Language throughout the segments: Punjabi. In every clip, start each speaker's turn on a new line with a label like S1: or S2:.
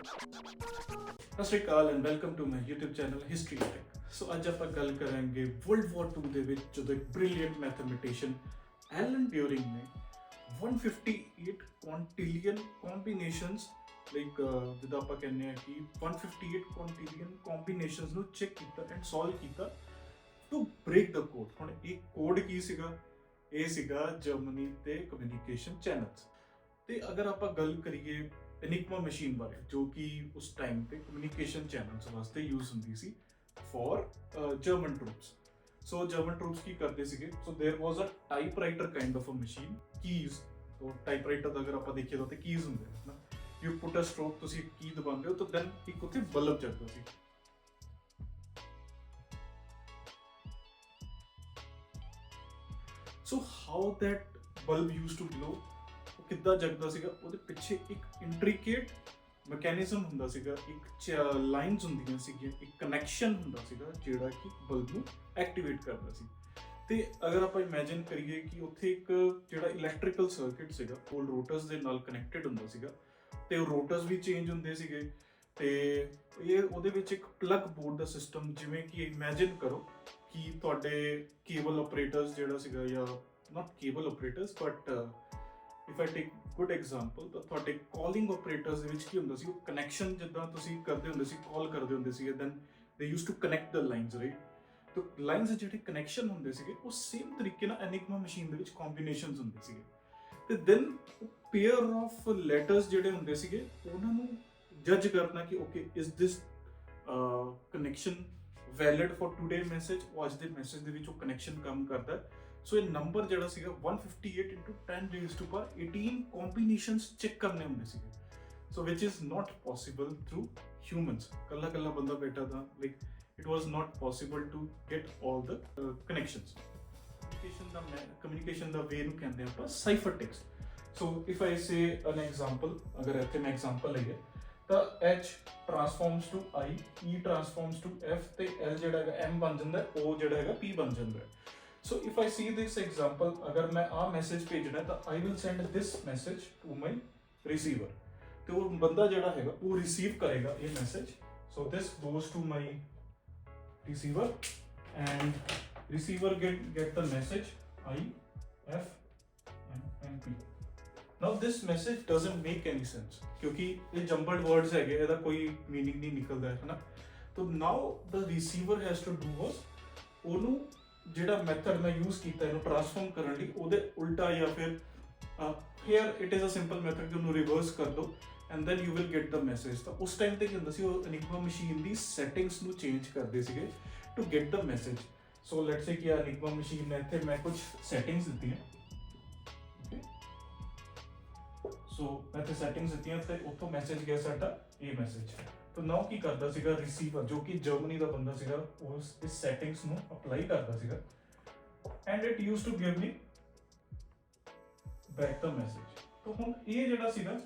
S1: ਸਤਿ ਸ਼੍ਰੀ ਅਕਾਲ and welcome to my YouTube channel history tech so ਅੱਜ ਆਪਾਂ ਗੱਲ ਕਰਾਂਗੇ ਵਰਲਡ ਵਾਰ 2 ਦੇ ਵਿੱਚ ਜਦੋਂ ਇੱਕ ਬ੍ਰਿਲੀਅੰਟ ਮੈਥਮੈਟੀਸ਼ੀਅਨ ਐਲਨ ਟਿਊਰਿੰਗ ਨੇ 158 ਕੁਆਂਟਿਲੀਅਨ ਕੰਬੀਨੇਸ਼ਨਸ ਲਾਈਕ ਜਿੱਦਾਂ ਆਪਾਂ ਕਹਿੰਦੇ ਆ ਕਿ 158 ਕੁਆਂਟਿਲੀਅਨ ਕੰਬੀਨੇਸ਼ਨਸ ਨੂੰ ਚੈੱਕ ਕੀਤਾ ਐਂਡ ਸੋਲਵ ਕੀਤਾ ਟੂ ਬ੍ਰੇਕ ਦਾ ਕੋਡ ਹੁਣ ਇਹ ਕੋਡ ਕੀ ਸੀਗਾ? ਇਹ ਸੀਗਾ ਜਰਮਨੀ ਤੇ ਕਮਿਊਨੀਕੇਸ਼ਨ ਚੈਨਲਸ ਤੇ ਅਗਰ ਆਪਾਂ ਗੱਲ ਕਰੀਏ ਐਨਿਗਮਾ ਮਸ਼ੀਨ ਬਾਰੇ, ਜੋ ਕਿ ਉਸ ਟਾਈਮ ਤੇ ਕਮਿਊਨੀਕੇਸ਼ਨ ਚੈਨਲਸ ਵਾਸਤੇ ਯੂਜ਼ ਹੁੰਦੀ ਸੀ for German troops so German troops ਕੀ ਕਰਦੇ ਸੀਗੇ? So there was a typewriter kind of a machine keys so typewriter ਦਾ ਅਗਰ ਆਪਾਂ ਦੇਖੀਏ ਤਾਂ ਤੇ ਕੀਜ਼ ਹੁੰਦੇ ਹਨ? ਯੂ ਪੁੱਟ ਅ ਸਟ੍ਰੋਕ ਤੁਸੀਂ ਕੀ ਦਬਾਉਂਦੇ ਹੋ ਤਾਂ ਦੈਨ ਇੱਕ ਉੱਥੇ ਬਲਬ ਚੱਲਦਾ ਸੀ। So how that bulb used to glow? ਕਿੱਦਾਂ ਜਗਦਾ ਸੀਗਾ, ਉਹਦੇ ਪਿੱਛੇ ਇੱਕ ਇੰਟ੍ਰਿਕੇਟ ਮੈਕੈਨਿਜ਼ਮ ਹੁੰਦਾ ਸੀਗਾ, ਇੱਕ ਲਾਈਨਸ ਹੁੰਦੀਆਂ ਸੀਗੀਆਂ, ਇੱਕ ਕਨੈਕਸ਼ਨ ਹੁੰਦਾ ਸੀਗਾ ਜਿਹੜਾ ਕਿ ਬਲਬ ਨੂੰ ਐਕਟੀਵੇਟ ਕਰਦਾ ਸੀ। ਤੇ ਅਗਰ ਆਪਾਂ ਇਮੇਜਿਨ ਕਰੀਏ ਕਿ ਉੱਥੇ ਇੱਕ ਜਿਹੜਾ ਇਲੈਕਟ੍ਰੀਕਲ ਸਰਕਟ ਸੀਗਾ, ਉਹ ਰੋਟਰਸ ਦੇ ਨਾਲ ਕਨੈਕਟਡ ਹੁੰਦਾ ਸੀਗਾ, ਤੇ ਉਹ ਰੋਟਰਸ ਵੀ ਚੇਂਜ ਹੁੰਦੇ ਸੀਗੇ, ਤੇ ਇਹ ਉਹਦੇ ਵਿੱਚ ਇੱਕ ਪਲੱਗ ਬੋਰਡ ਦਾ ਸਿਸਟਮ ਜਿਵੇਂ ਕਿ ਇਮੇਜਿਨ ਕਰੋ ਕਿ ਤੁਹਾਡੇ ਕੇਬਲ ਆਪਰੇਟਰਸ ਜਿਹੜਾ ਸੀਗਾ ਜਾਂ not cable operators but if I take good example ਤਾਂ ਤੁਹਾਡੇ ਕਾਲਿੰਗ ਆਪਰੇਟਰਸ ਦੇ ਵਿੱਚ ਕੀ ਹੁੰਦਾ ਸੀ? ਉਹ ਕਨੈਕਸ਼ਨ ਜਿੱਦਾਂ ਤੁਸੀਂ ਕਰਦੇ ਹੁੰਦੇ ਸੀ ਕਾਲ ਕਰਦੇ ਹੁੰਦੇ ਸੀ then they use to connect the lines right ਤਾਂ ਲਾਈਨਸ ਜਿਹੜੇ ਕਨੈਕਸ਼ਨ ਹੁੰਦੇ ਸੀਗੇ, ਉਹ ਸੇਮ ਤਰੀਕੇ ਨਾਲ ਐਨਿਗਮਾ ਮਸ਼ੀਨ ਦੇ ਵਿੱਚ ਕੰਬੀਨੇਸ਼ਨਸ ਹੁੰਦੇ ਸੀਗੇ। ਤੇ ਦੈਨ ਪੇਅਰ ਆਫ ਲੈਟਰਸ ਜਿਹੜੇ ਹੁੰਦੇ ਸੀਗੇ, ਉਹਨਾਂ ਨੂੰ ਜੱਜ ਕਰਨਾ ਕਿ okay is this connection valid for today message ਅੱਜ ਦੇ ਮੈਸੇਜ ਦੇ ਵਿੱਚ ਉਹ ਕਨੈਕਸ਼ਨ ਕੰਮ ਕਰਦਾ ਸੋ ਇਹ ਨੰਬਰ ਜਿਹੜਾ ਸੀਗਾ 158 10 ਰੇਜ਼ ਟੂ ਪਰ 18 ਕੰਬੀਨੇਸ਼ਨਸ ਚੈੱਕ ਕਰਨੇ ਹੁੰਦੇ ਸੀਗੇ so which is not possible through humans ਕੱਲਾ ਕੱਲਾ ਬੰਦਾ ਬੈਠਾ ਤਾਂ like it was not possible to get all the connections communication the communication ਦਾ ਵੇ ਨੂੰ ਕਹਿੰਦੇ ਆਪਾਂ cipher text so if I say an example ਅਗਰ ਇੱਥੇ ਮੈਂ ਐਗਜ਼ਾਮਪਲ ਲਈਏ ਤਾਂ H transforms to I E transforms to F ਤੇ L ਜਿਹੜਾ ਹੈਗਾ M ਬਣ ਜਾਂਦਾ O ਜਿਹੜਾ ਹੈਗਾ P ਬਣ ਜਾਂਦਾ So if I see this example, ਅਗਰ ਮੈਂ ਆ ਮੈਸੇਜ ਭੇਜਣਾ ਹੈ ਤਾਂ I will send this message to my receiver. ਤੇ ਉਹ ਬੰਦਾ ਜਿਹੜਾ ਹੈਗਾ ਉਹ ਰਿਸੀਵ ਕਰੇਗਾ ਇਹ message so this goes to my receiver and receiver get get the message I F M and P. Now this message doesn't make any sense ਕਿਉਂਕਿ ਇਹ jumbled words ਹੈਗੇ ਇਹਦਾ ਕੋਈ meaning ਨਹੀਂ ਨਿਕਲਦਾ ਹੈ ਨਾ ਤਾਂ now the receiver has to do was ਉਹਨੂੰ ਜਿਹੜਾ ਮੈਥਡ ਮੈਂ ਯੂਜ਼ ਕੀਤਾ ਇਹਨੂੰ ਟਰਾਂਸਫਾਰਮ ਕਰਨ ਲਈ, ਉਹਦੇ ਉਲਟਾ ਜਾਂ ਫਿਰ here it is a simple method ਕਿ ਉਹਨੂੰ ਰਿਵਰਸ ਕਰ ਦਿਓ and then you will get the message ਤਾਂ ਉਸ ਟਾਈਮ ਤੇ ਕੀ ਹੁੰਦਾ ਸੀ, ਉਹ ਐਨਿਗਮਾ ਮਸ਼ੀਨ ਦੀ ਸੈਟਿੰਗਸ ਨੂੰ ਚੇਂਜ ਕਰਦੇ ਸੀਗੇ to get the message so let's say ਕਿ ਐਨਿਗਮਾ ਮਸ਼ੀਨ ਨੇ ਇੱਥੇ ਮੈਂ ਕੁਝ ਸੈਟਿੰਗਸ ਦਿੱਤੀਆਂ ਓਕੇ ਸੋ ਮੈਂ ਤੇ ਸੈਟਿੰਗਸ ਦਿੱਤੀਆਂ ਤੇ ਉੱਥੋਂ ਮੈਸੇਜ ਗਿਆ ਸਾਡਾ, ਇਹ ਮੈਸੇਜ ਤਾਂ ਨਾਓ ਕੀ ਕਰਦਾ ਸੀਗਾ ਰਿਸੀਵਰ ਜੋ ਕਿ ਜਰਮਨੀ ਦਾ ਬੰਦਾ ਸੀਗਾ, ਉਸ ਇਸ ਸੈਟਿੰਗਸ ਨੂੰ ਅਪਲਾਈ ਕਰਦਾ ਸੀਗਾ। And it used to give me back the message ਤਾਂ ਹੁਣ ਇਹ ਜਿਹੜਾ ਸੀਗਾ,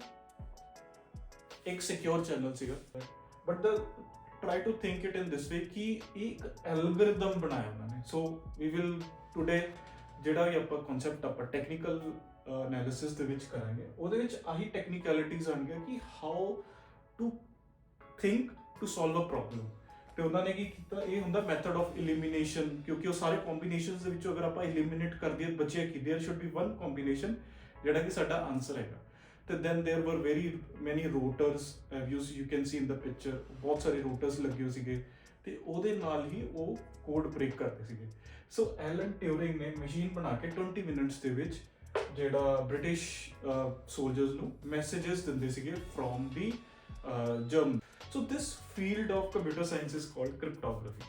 S1: ਇੱਕ ਸਿਕਿਉਰ ਚੈਨਲ ਸੀਗਾ। But the try to think it in this way ਕਿ ਇੱਕ ਐਲਗੋਰਿਦਮ ਬਣਾਇਆ ਉਹਨਾਂ ਨੇ। ਸੋ ਵੀ ਵਿਲ ਟੁਡੇ ਜਿਹੜਾ ਵੀ ਆਪਾਂ ਕਨਸੈਪਟ ਆਪਾਂ ਟੈਕਨੀਕਲ ਐਨਾਲਿਸਿਸ ਦੇ ਵਿੱਚ ਕਰਾਂਗੇ, ਉਹਦੇ ਵਿੱਚ ਆਹੀ ਟੈਕਨੀਕੈਲਿਟੀਜ਼ ਆਣਗੇ ਕਿ how to think to solve a problem ਤੇ ਉਹਨਾਂ ਨੇ ਕੀ ਕੀਤਾ? ਇਹ ਹੁੰਦਾ ਮੈਥਡ ਆਫ ਇਲੀਮੀਨੇਸ਼ਨ ਕਿਉਂਕਿ ਉਹ ਸਾਰੇ ਕੰਬੀਨੇਸ਼ਨਸ ਦੇ ਵਿੱਚੋਂ ਅਗਰ ਆਪਾਂ ਇਲੀਮੀਨੇਟ ਕਰ ਦਈਏ, ਬਚੇ ਕਿ? There should be one combination ਜਿਹੜਾ ਕਿ ਸਾਡਾ ਆਨਸਰ ਹੈਗਾ। ਤੇ then there were very many rotors use you can see in the picture ਬਹੁਤ ਸਾਰੇ ਰੋਟਰਸ ਲੱਗੇ ਹੋਏ ਸੀਗੇ। ਤੇ ਉਹਦੇ ਨਾਲ ਹੀ ਉਹ ਕੋਡ ਬ੍ਰੇਕ ਕਰਦੇ ਸੀਗੇ। ਸੋ ਐਲਨ ਟਿਊਰਿੰਗ ਨੇ ਮਸ਼ੀਨ ਬਣਾ ਕੇ 20 ਮਿੰਟਸ ਦੇ ਵਿੱਚ ਜਿਹੜਾ ਬ੍ਰਿਟਿਸ਼ ਸੋਲਜਰਸ ਨੂੰ ਮੈਸੇजेस ਦਿੰਦੇ ਸੀਗੇ from the German So this field of computer science is called cryptography.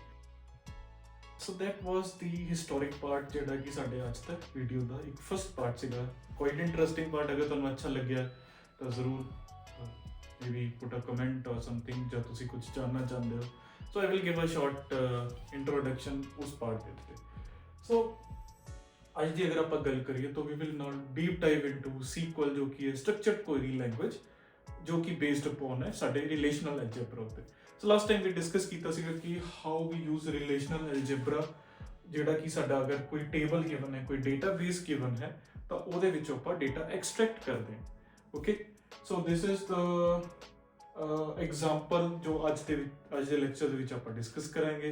S1: So that was the historic part ਜਿਹੜਾ ਕਿ ਸਾਡੇ ਅੱਜ ਤੱਕ ਵੀਡੀਓ ਦਾ ਇੱਕ ਫਸਟ ਪਾਰਟ ਸੀਗਾ ਕੁਆਇਟ ਇੰਟਰਸਟਿੰਗ ਪਾਰਟ ਅਗਰ ਤੁਹਾਨੂੰ ਅੱਛਾ ਲੱਗਿਆ ਤਾਂ ਜ਼ਰੂਰ maybe put a comment or something ਜਾਂ ਤੁਸੀਂ ਕੁਝ ਜਾਨਣਾ ਚਾਹੁੰਦੇ ਹੋ so I will give a short introduction ਉਸ ਪਾਰਟ ਦੇ ਉੱਤੇ ਸੋ ਅੱਜ ਦੀ ਅਗਰ ਆਪਾਂ ਗੱਲ ਕਰੀਏ ਤਾਂ we will not deep dive into SQL ਜੋ ਕਿ ਹੈ ਸਟਰਕਚਰਡ ਕੁਐਰੀ ਲੈਂਗੁਏਜ ਜੋ ਕਿ ਬੇਸਡ ਅਪਨ ਹੈ ਸਾਡੇ ਰਿਲੇਸ਼ਨਲ ਐਲਜਬਰਾ ਉੱਤੇ। So last time we discuss ਕੀਤਾ ਸੀਗਾ ਕਿ how we use relational algebra ਜਿਹੜਾ ਕਿ ਸਾਡਾ ਅਗਰ ਕੋਈ ਟੇਬਲ ਗਿਵਨ ਹੈ, ਕੋਈ ਡੇਟਾਬੇਸ ਗਿਵਨ ਹੈ, ਤਾਂ ਉਹਦੇ ਵਿੱਚੋਂ ਆਪਾਂ ਡੇਟਾ ਐਕਸਟ੍ਰੈਕਟ ਕਰਦੇ ਹਾਂ। Okay so this is the example ਜੋ ਅੱਜ ਦੇ ਅੱਜ ਦੇ ਲੈਕਚਰ ਦੇ ਵਿੱਚ ਆਪਾਂ ਡਿਸਕਸ ਕਰਾਂਗੇ।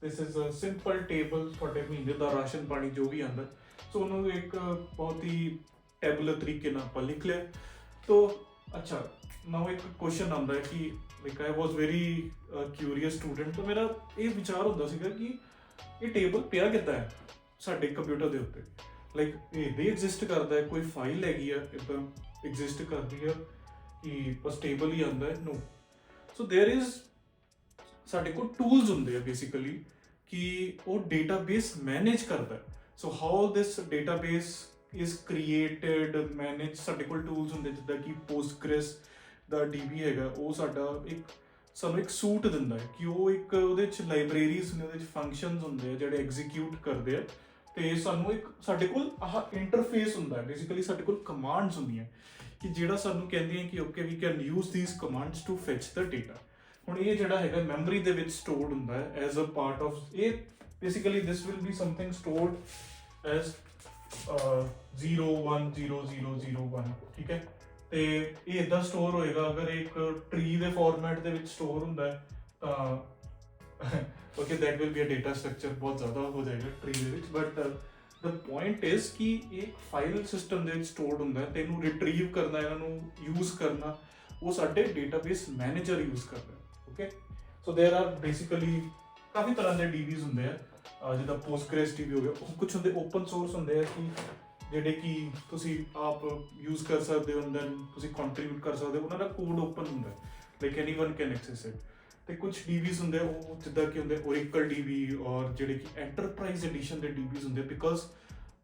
S1: This is a simple table ਤੁਹਾਡੇ ਮਹੀਨੇ ਦਾ ਰਾਸ਼ਨ ਪਾਣੀ ਜੋ ਵੀ ਆਂਦਾ ਸੋ ਉਹਨੂੰ ਇੱਕ ਬਹੁਤ ਹੀ ਟੈਬੂਲਰ ਤਰੀਕੇ ਨਾਲ ਆਪਾਂ ਲਿਖ ਲਿਆ। ਤੋ, ਅੱਛਾ ਨਾਓ ਇੱਕ ਕੁਐਸਚਨ ਆਉਂਦਾ ਹੈ ਕਿ like I was very curious student ਤਾਂ ਮੇਰਾ ਇਹ ਵਿਚਾਰ ਹੁੰਦਾ ਸੀਗਾ ਕਿ ਇਹ ਟੇਬਲ ਪਿਆ ਕਿੱਦਾਂ ਹੈ ਸਾਡੇ ਕੰਪਿਊਟਰ ਦੇ ਉੱਤੇ ਲਾਈਕ ਇਹ ਵੀ ਐਗਜ਼ਿਸਟ ਕਰਦਾ ਹੈ ਕੋਈ ਫਾਈਲ ਹੈਗੀ ਆ ਇਦਾਂ ਐਗਜ਼ਿਸਟ ਕਰਦੀ ਆ ਕਿ ਬਸ ਟੇਬਲ ਹੀ ਆਉਂਦਾ ਹੈ ਨੋ ਸੋ देयर इज ਸਾਡੇ ਕੋਲ ਟੂਲਸ ਹੁੰਦੇ ਆ ਬੇਸਿਕਲੀ ਕਿ ਉਹ ਡੇਟਾਬੇਸ ਮੈਨੇਜ ਕਰਦਾ ਹੈ so how this database is created manage ਸਾਡੇ ਕੋਲ ਟੂਲਸ ਹੁੰਦੇ ਜਿੱਦਾਂ ਕਿ ਪੋਸਟਗ੍ਰੈਸ ਦਾ ਡੀਬੀ ਹੈਗਾ ਉਹ ਸਾਡਾ ਇੱਕ ਸਾਨੂੰ ਇੱਕ ਸੂਟ ਦਿੰਦਾ ਹੈ ਕਿ ਉਹ ਇੱਕ ਉਹਦੇ ਵਿੱਚ ਲਾਇਬ੍ਰੇਰੀਜ਼ ਨੇ ਉਹਦੇ ਵਿੱਚ ਫੰਕਸ਼ਨਸ ਹੁੰਦੇ ਆ ਜਿਹੜੇ ਐਗਜ਼ੀਕਿਊਟ ਕਰਦੇ ਆ। ਤੇ ਸਾਨੂੰ ਇੱਕ ਸਾਡੇ ਕੋਲ ਆਹ ਇੰਟਰਫੇਸ ਹੁੰਦਾ ਹੈ ਬੇਸਿਕਲੀ ਸਾਡੇ ਕੋਲ ਕਮਾਂਡਸ ਹੁੰਦੀਆਂ ਕਿ ਜਿਹੜਾ ਸਾਨੂੰ ਕਹਿੰਦੀਆਂ ਕਿ okay we can use these commands to fetch the data ਹੁਣ ਇਹ ਜਿਹੜਾ ਹੈਗਾ ਮੈਮਰੀ ਦੇ ਵਿੱਚ ਸਟੋਰਡ ਹੁੰਦਾ ਹੈ ਐਜ਼ ਅ ਪਾਰਟ ਆਫ ਇਹ basically this will be something stored as uh, 010001 ਠੀਕ ਹੈ? ਤੇ ਇਹ ਇਦਾਂ ਸਟੋਰ ਹੋਏਗਾ ਅਗਰ ਇੱਕ ਟਰੀ ਦੇ ਫਾਰਮੈਟ ਦੇ ਵਿੱਚ ਸਟੋਰ ਹੁੰਦਾ ਹੈ ਤਾਂ okay that will be a data structure ਬਹੁਤ ਜ਼ਿਆਦਾ ਹੋ ਜਾਏਗਾ ਟਰੀ ਦੇ ਵਿੱਚ ਬਟ the point is ਕਿ ਇਹ ਫਾਈਲ ਸਿਸਟਮ ਦੇ ਵਿੱਚ ਸਟੋਰਡ ਹੁੰਦਾ ਹੈ ਤੇ ਇਹਨੂੰ ਰਿਟਰੀਵ ਕਰਨਾ ਇਹਨਾਂ ਨੂੰ ਯੂਜ਼ ਕਰਨਾ ਉਹ ਸਾਡੇ ਡੇਟਾਬੇਸ ਮੈਨੇਜਰ ਯੂਜ਼ ਕਰਦਾ ਹੈ okay so there are basically ਕਾਫੀ ਤਰ੍ਹਾਂ ਦੇ DBs ਹੁੰਦੇ ਆ ਅਹ ਜਿੱਦਾਂ Postgres DB ਹੋ ਗਿਆ ਉਹ ਕੁਝ ਹੁੰਦੇ ਓਪਨ ਸੋਰਸ ਹੁੰਦੇ ਆ ਕਿ ਜਿਹੜੇ ਕਿ ਤੁਸੀਂ ਆਪ ਯੂਜ਼ ਕਰ ਸਕਦੇ ਹੋ ਅੰਦਰ ਤੁਸੀਂ ਕੰਟਰੀਬਿਊਟ ਕਰ ਸਕਦੇ ਹੋ, ਉਹਨਾਂ ਦਾ ਕੋਡ ਓਪਨ ਹੁੰਦਾ ਹੈ like anyone can access it ਤੇ ਕੁਝ DBs ਹੁੰਦੇ ਉਹ ਜਿੱਦਾਂ ਕਿ ਹੁੰਦੇ Oracle DB ਔਰ ਜਿਹੜੇ ਕਿ ਐਂਟਰਪ੍ਰਾਈਜ਼ ਐਡੀਸ਼ਨ ਦੇ DBs ਹੁੰਦੇ ਬਿਕਾਜ਼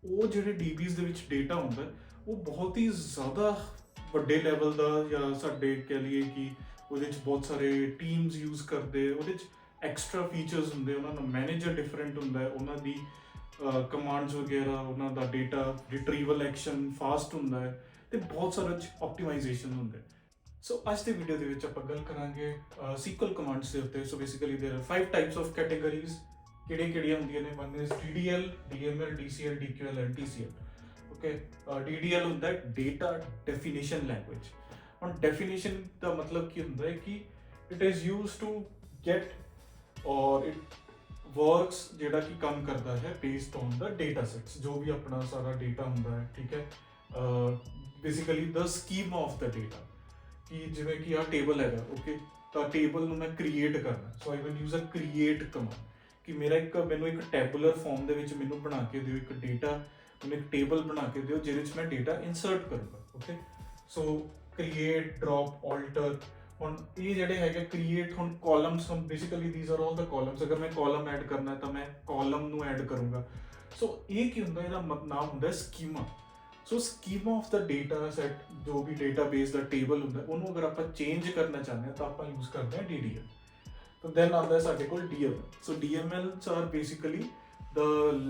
S1: ਉਹ ਜਿਹੜੇ DBs ਦੇ ਵਿੱਚ ਡਾਟਾ ਹੁੰਦਾ ਉਹ ਬਹੁਤ ਹੀ ਜ਼ਿਆਦਾ ਵੱਡੇ ਲੈਵਲ ਦਾ ਜਾਂ ਸਾਡੇ ਕਹਿ ਲਈਏ ਕਿ ਉਹਦੇ ਵਿੱਚ ਬਹੁਤ ਸਾਰੇ ਟੀਮਸ ਯੂਜ਼ ਕਰਦੇ ਉਹਦੇ ਵਿੱਚ ਐਕਸਟਰਾ ਫੀਚਰਸ ਹੁੰਦੇ ਉਹਨਾਂ ਦਾ ਮੈਨੇਜਰ ਡਿਫਰੈਂਟ ਹੁੰਦਾ ਹੈ, ਉਹਨਾਂ ਦੀ ਕਮਾਂਡਸ ਵਗੈਰਾ ਉਹਨਾਂ ਦਾ ਡਾਟਾ ਰਿਟਰੀਵਲ ਐਕਸ਼ਨ ਫਾਸਟ ਹੁੰਦਾ ਹੈ ਤੇ ਬਹੁਤ ਸਾਰਾ ਆਪਟੀਮਾਈਜ਼ੇਸ਼ਨ ਹੁੰਦਾ ਹੈ ਸੋ ਅੱਜ ਦੇ ਵੀਡੀਓ ਦੇ ਵਿੱਚ ਆਪਾਂ ਗੱਲ ਕਰਾਂਗੇ ਸੀਕੁਅਲ ਕਮਾਂਡਸ ਦੇ ਉੱਤੇ so basically there are five types of categories ਕਿਹੜੇ ਕਿਹੜੀਆਂ ਹੁੰਦੀਆਂ ਨੇ one is DDL DML DCL DQL and TCL okay DDL ਹੁੰਦਾ ਹੈ ਡਾਟਾ ਡੈਫੀਨੇਸ਼ਨ ਲੈਂਗੁਏਜ ਹੁਣ ਡੈਫੀਨੇਸ਼ਨ ਦਾ ਮਤਲਬ ਕੀ ਹੁੰਦਾ ਹੈ ਕਿ it is used to get or it works ਜਿਹੜਾ ਕਿ ਕੰਮ ਕਰਦਾ ਹੈ based on the data sets ਜੋ ਵੀ ਆਪਣਾ ਸਾਰਾ ਡਾਟਾ ਹੁੰਦਾ ਹੈ, ਠੀਕ ਹੈ? Basically the scheme of the data ਕਿ ਜਿਵੇਂ ਕਿ ਆ ਟੇਬਲ ਹੈਗਾ ਓਕੇ ਤਾਂ ਟੇਬਲ ਨੂੰ ਮੈਂ ਕ੍ਰੀਏਟ ਕਰਨਾ। So I will use a create command ਕਿ ਮੇਰਾ ਇੱਕ, ਮੈਨੂੰ ਇੱਕ ਟੈਬੂਲਰ ਫਾਰਮ ਦੇ ਵਿੱਚ ਮੈਨੂੰ ਬਣਾ ਕੇ ਦਿਓ, ਇੱਕ ਡਾਟਾ ਮੈਨੂੰ ਇੱਕ ਟੇਬਲ ਬਣਾ ਕੇ ਦਿਓ, ਜਿਹਦੇ ਵਿੱਚ ਮੈਂ ਡਾਟਾ ਇਨਸਰਟ ਕਰੂੰਗਾ okay so create drop alter ਹੁਣ ਇਹ ਜਿਹੜੇ ਹੈਗੇ ਕ੍ਰੀਏਟ ਹੁਣ ਕਾਲਮਸ ਹੁਣ basically these are all the columns ਅਗਰ ਮੈਂ ਕਾਲਮ ਐਡ ਕਰਨਾ ਤਾਂ ਮੈਂ ਕਾਲਮ ਨੂੰ ਐਡ ਕਰੂੰਗਾ। ਸੋ ਇਹ ਕੀ ਹੁੰਦਾ, ਇਹਦਾ ਮਤ- ਨਾਮ ਹੁੰਦਾ schema so schema of the data set ਜੋ ਵੀ ਡਾਟਾਬੇਸ ਦਾ ਟੇਬਲ ਹੁੰਦਾ, ਉਹਨੂੰ ਅਗਰ ਆਪਾਂ ਚੇਂਜ ਕਰਨਾ ਚਾਹੁੰਦੇ ਹਾਂ ਤਾਂ ਆਪਾਂ ਯੂਜ਼ ਕਰਦੇ ਹਾਂ DDL ਤਾਂ ਦੈਨ ਆਉਂਦਾ ਹੈ ਸਾਡੇ ਕੋਲ DML so DMLs are basically the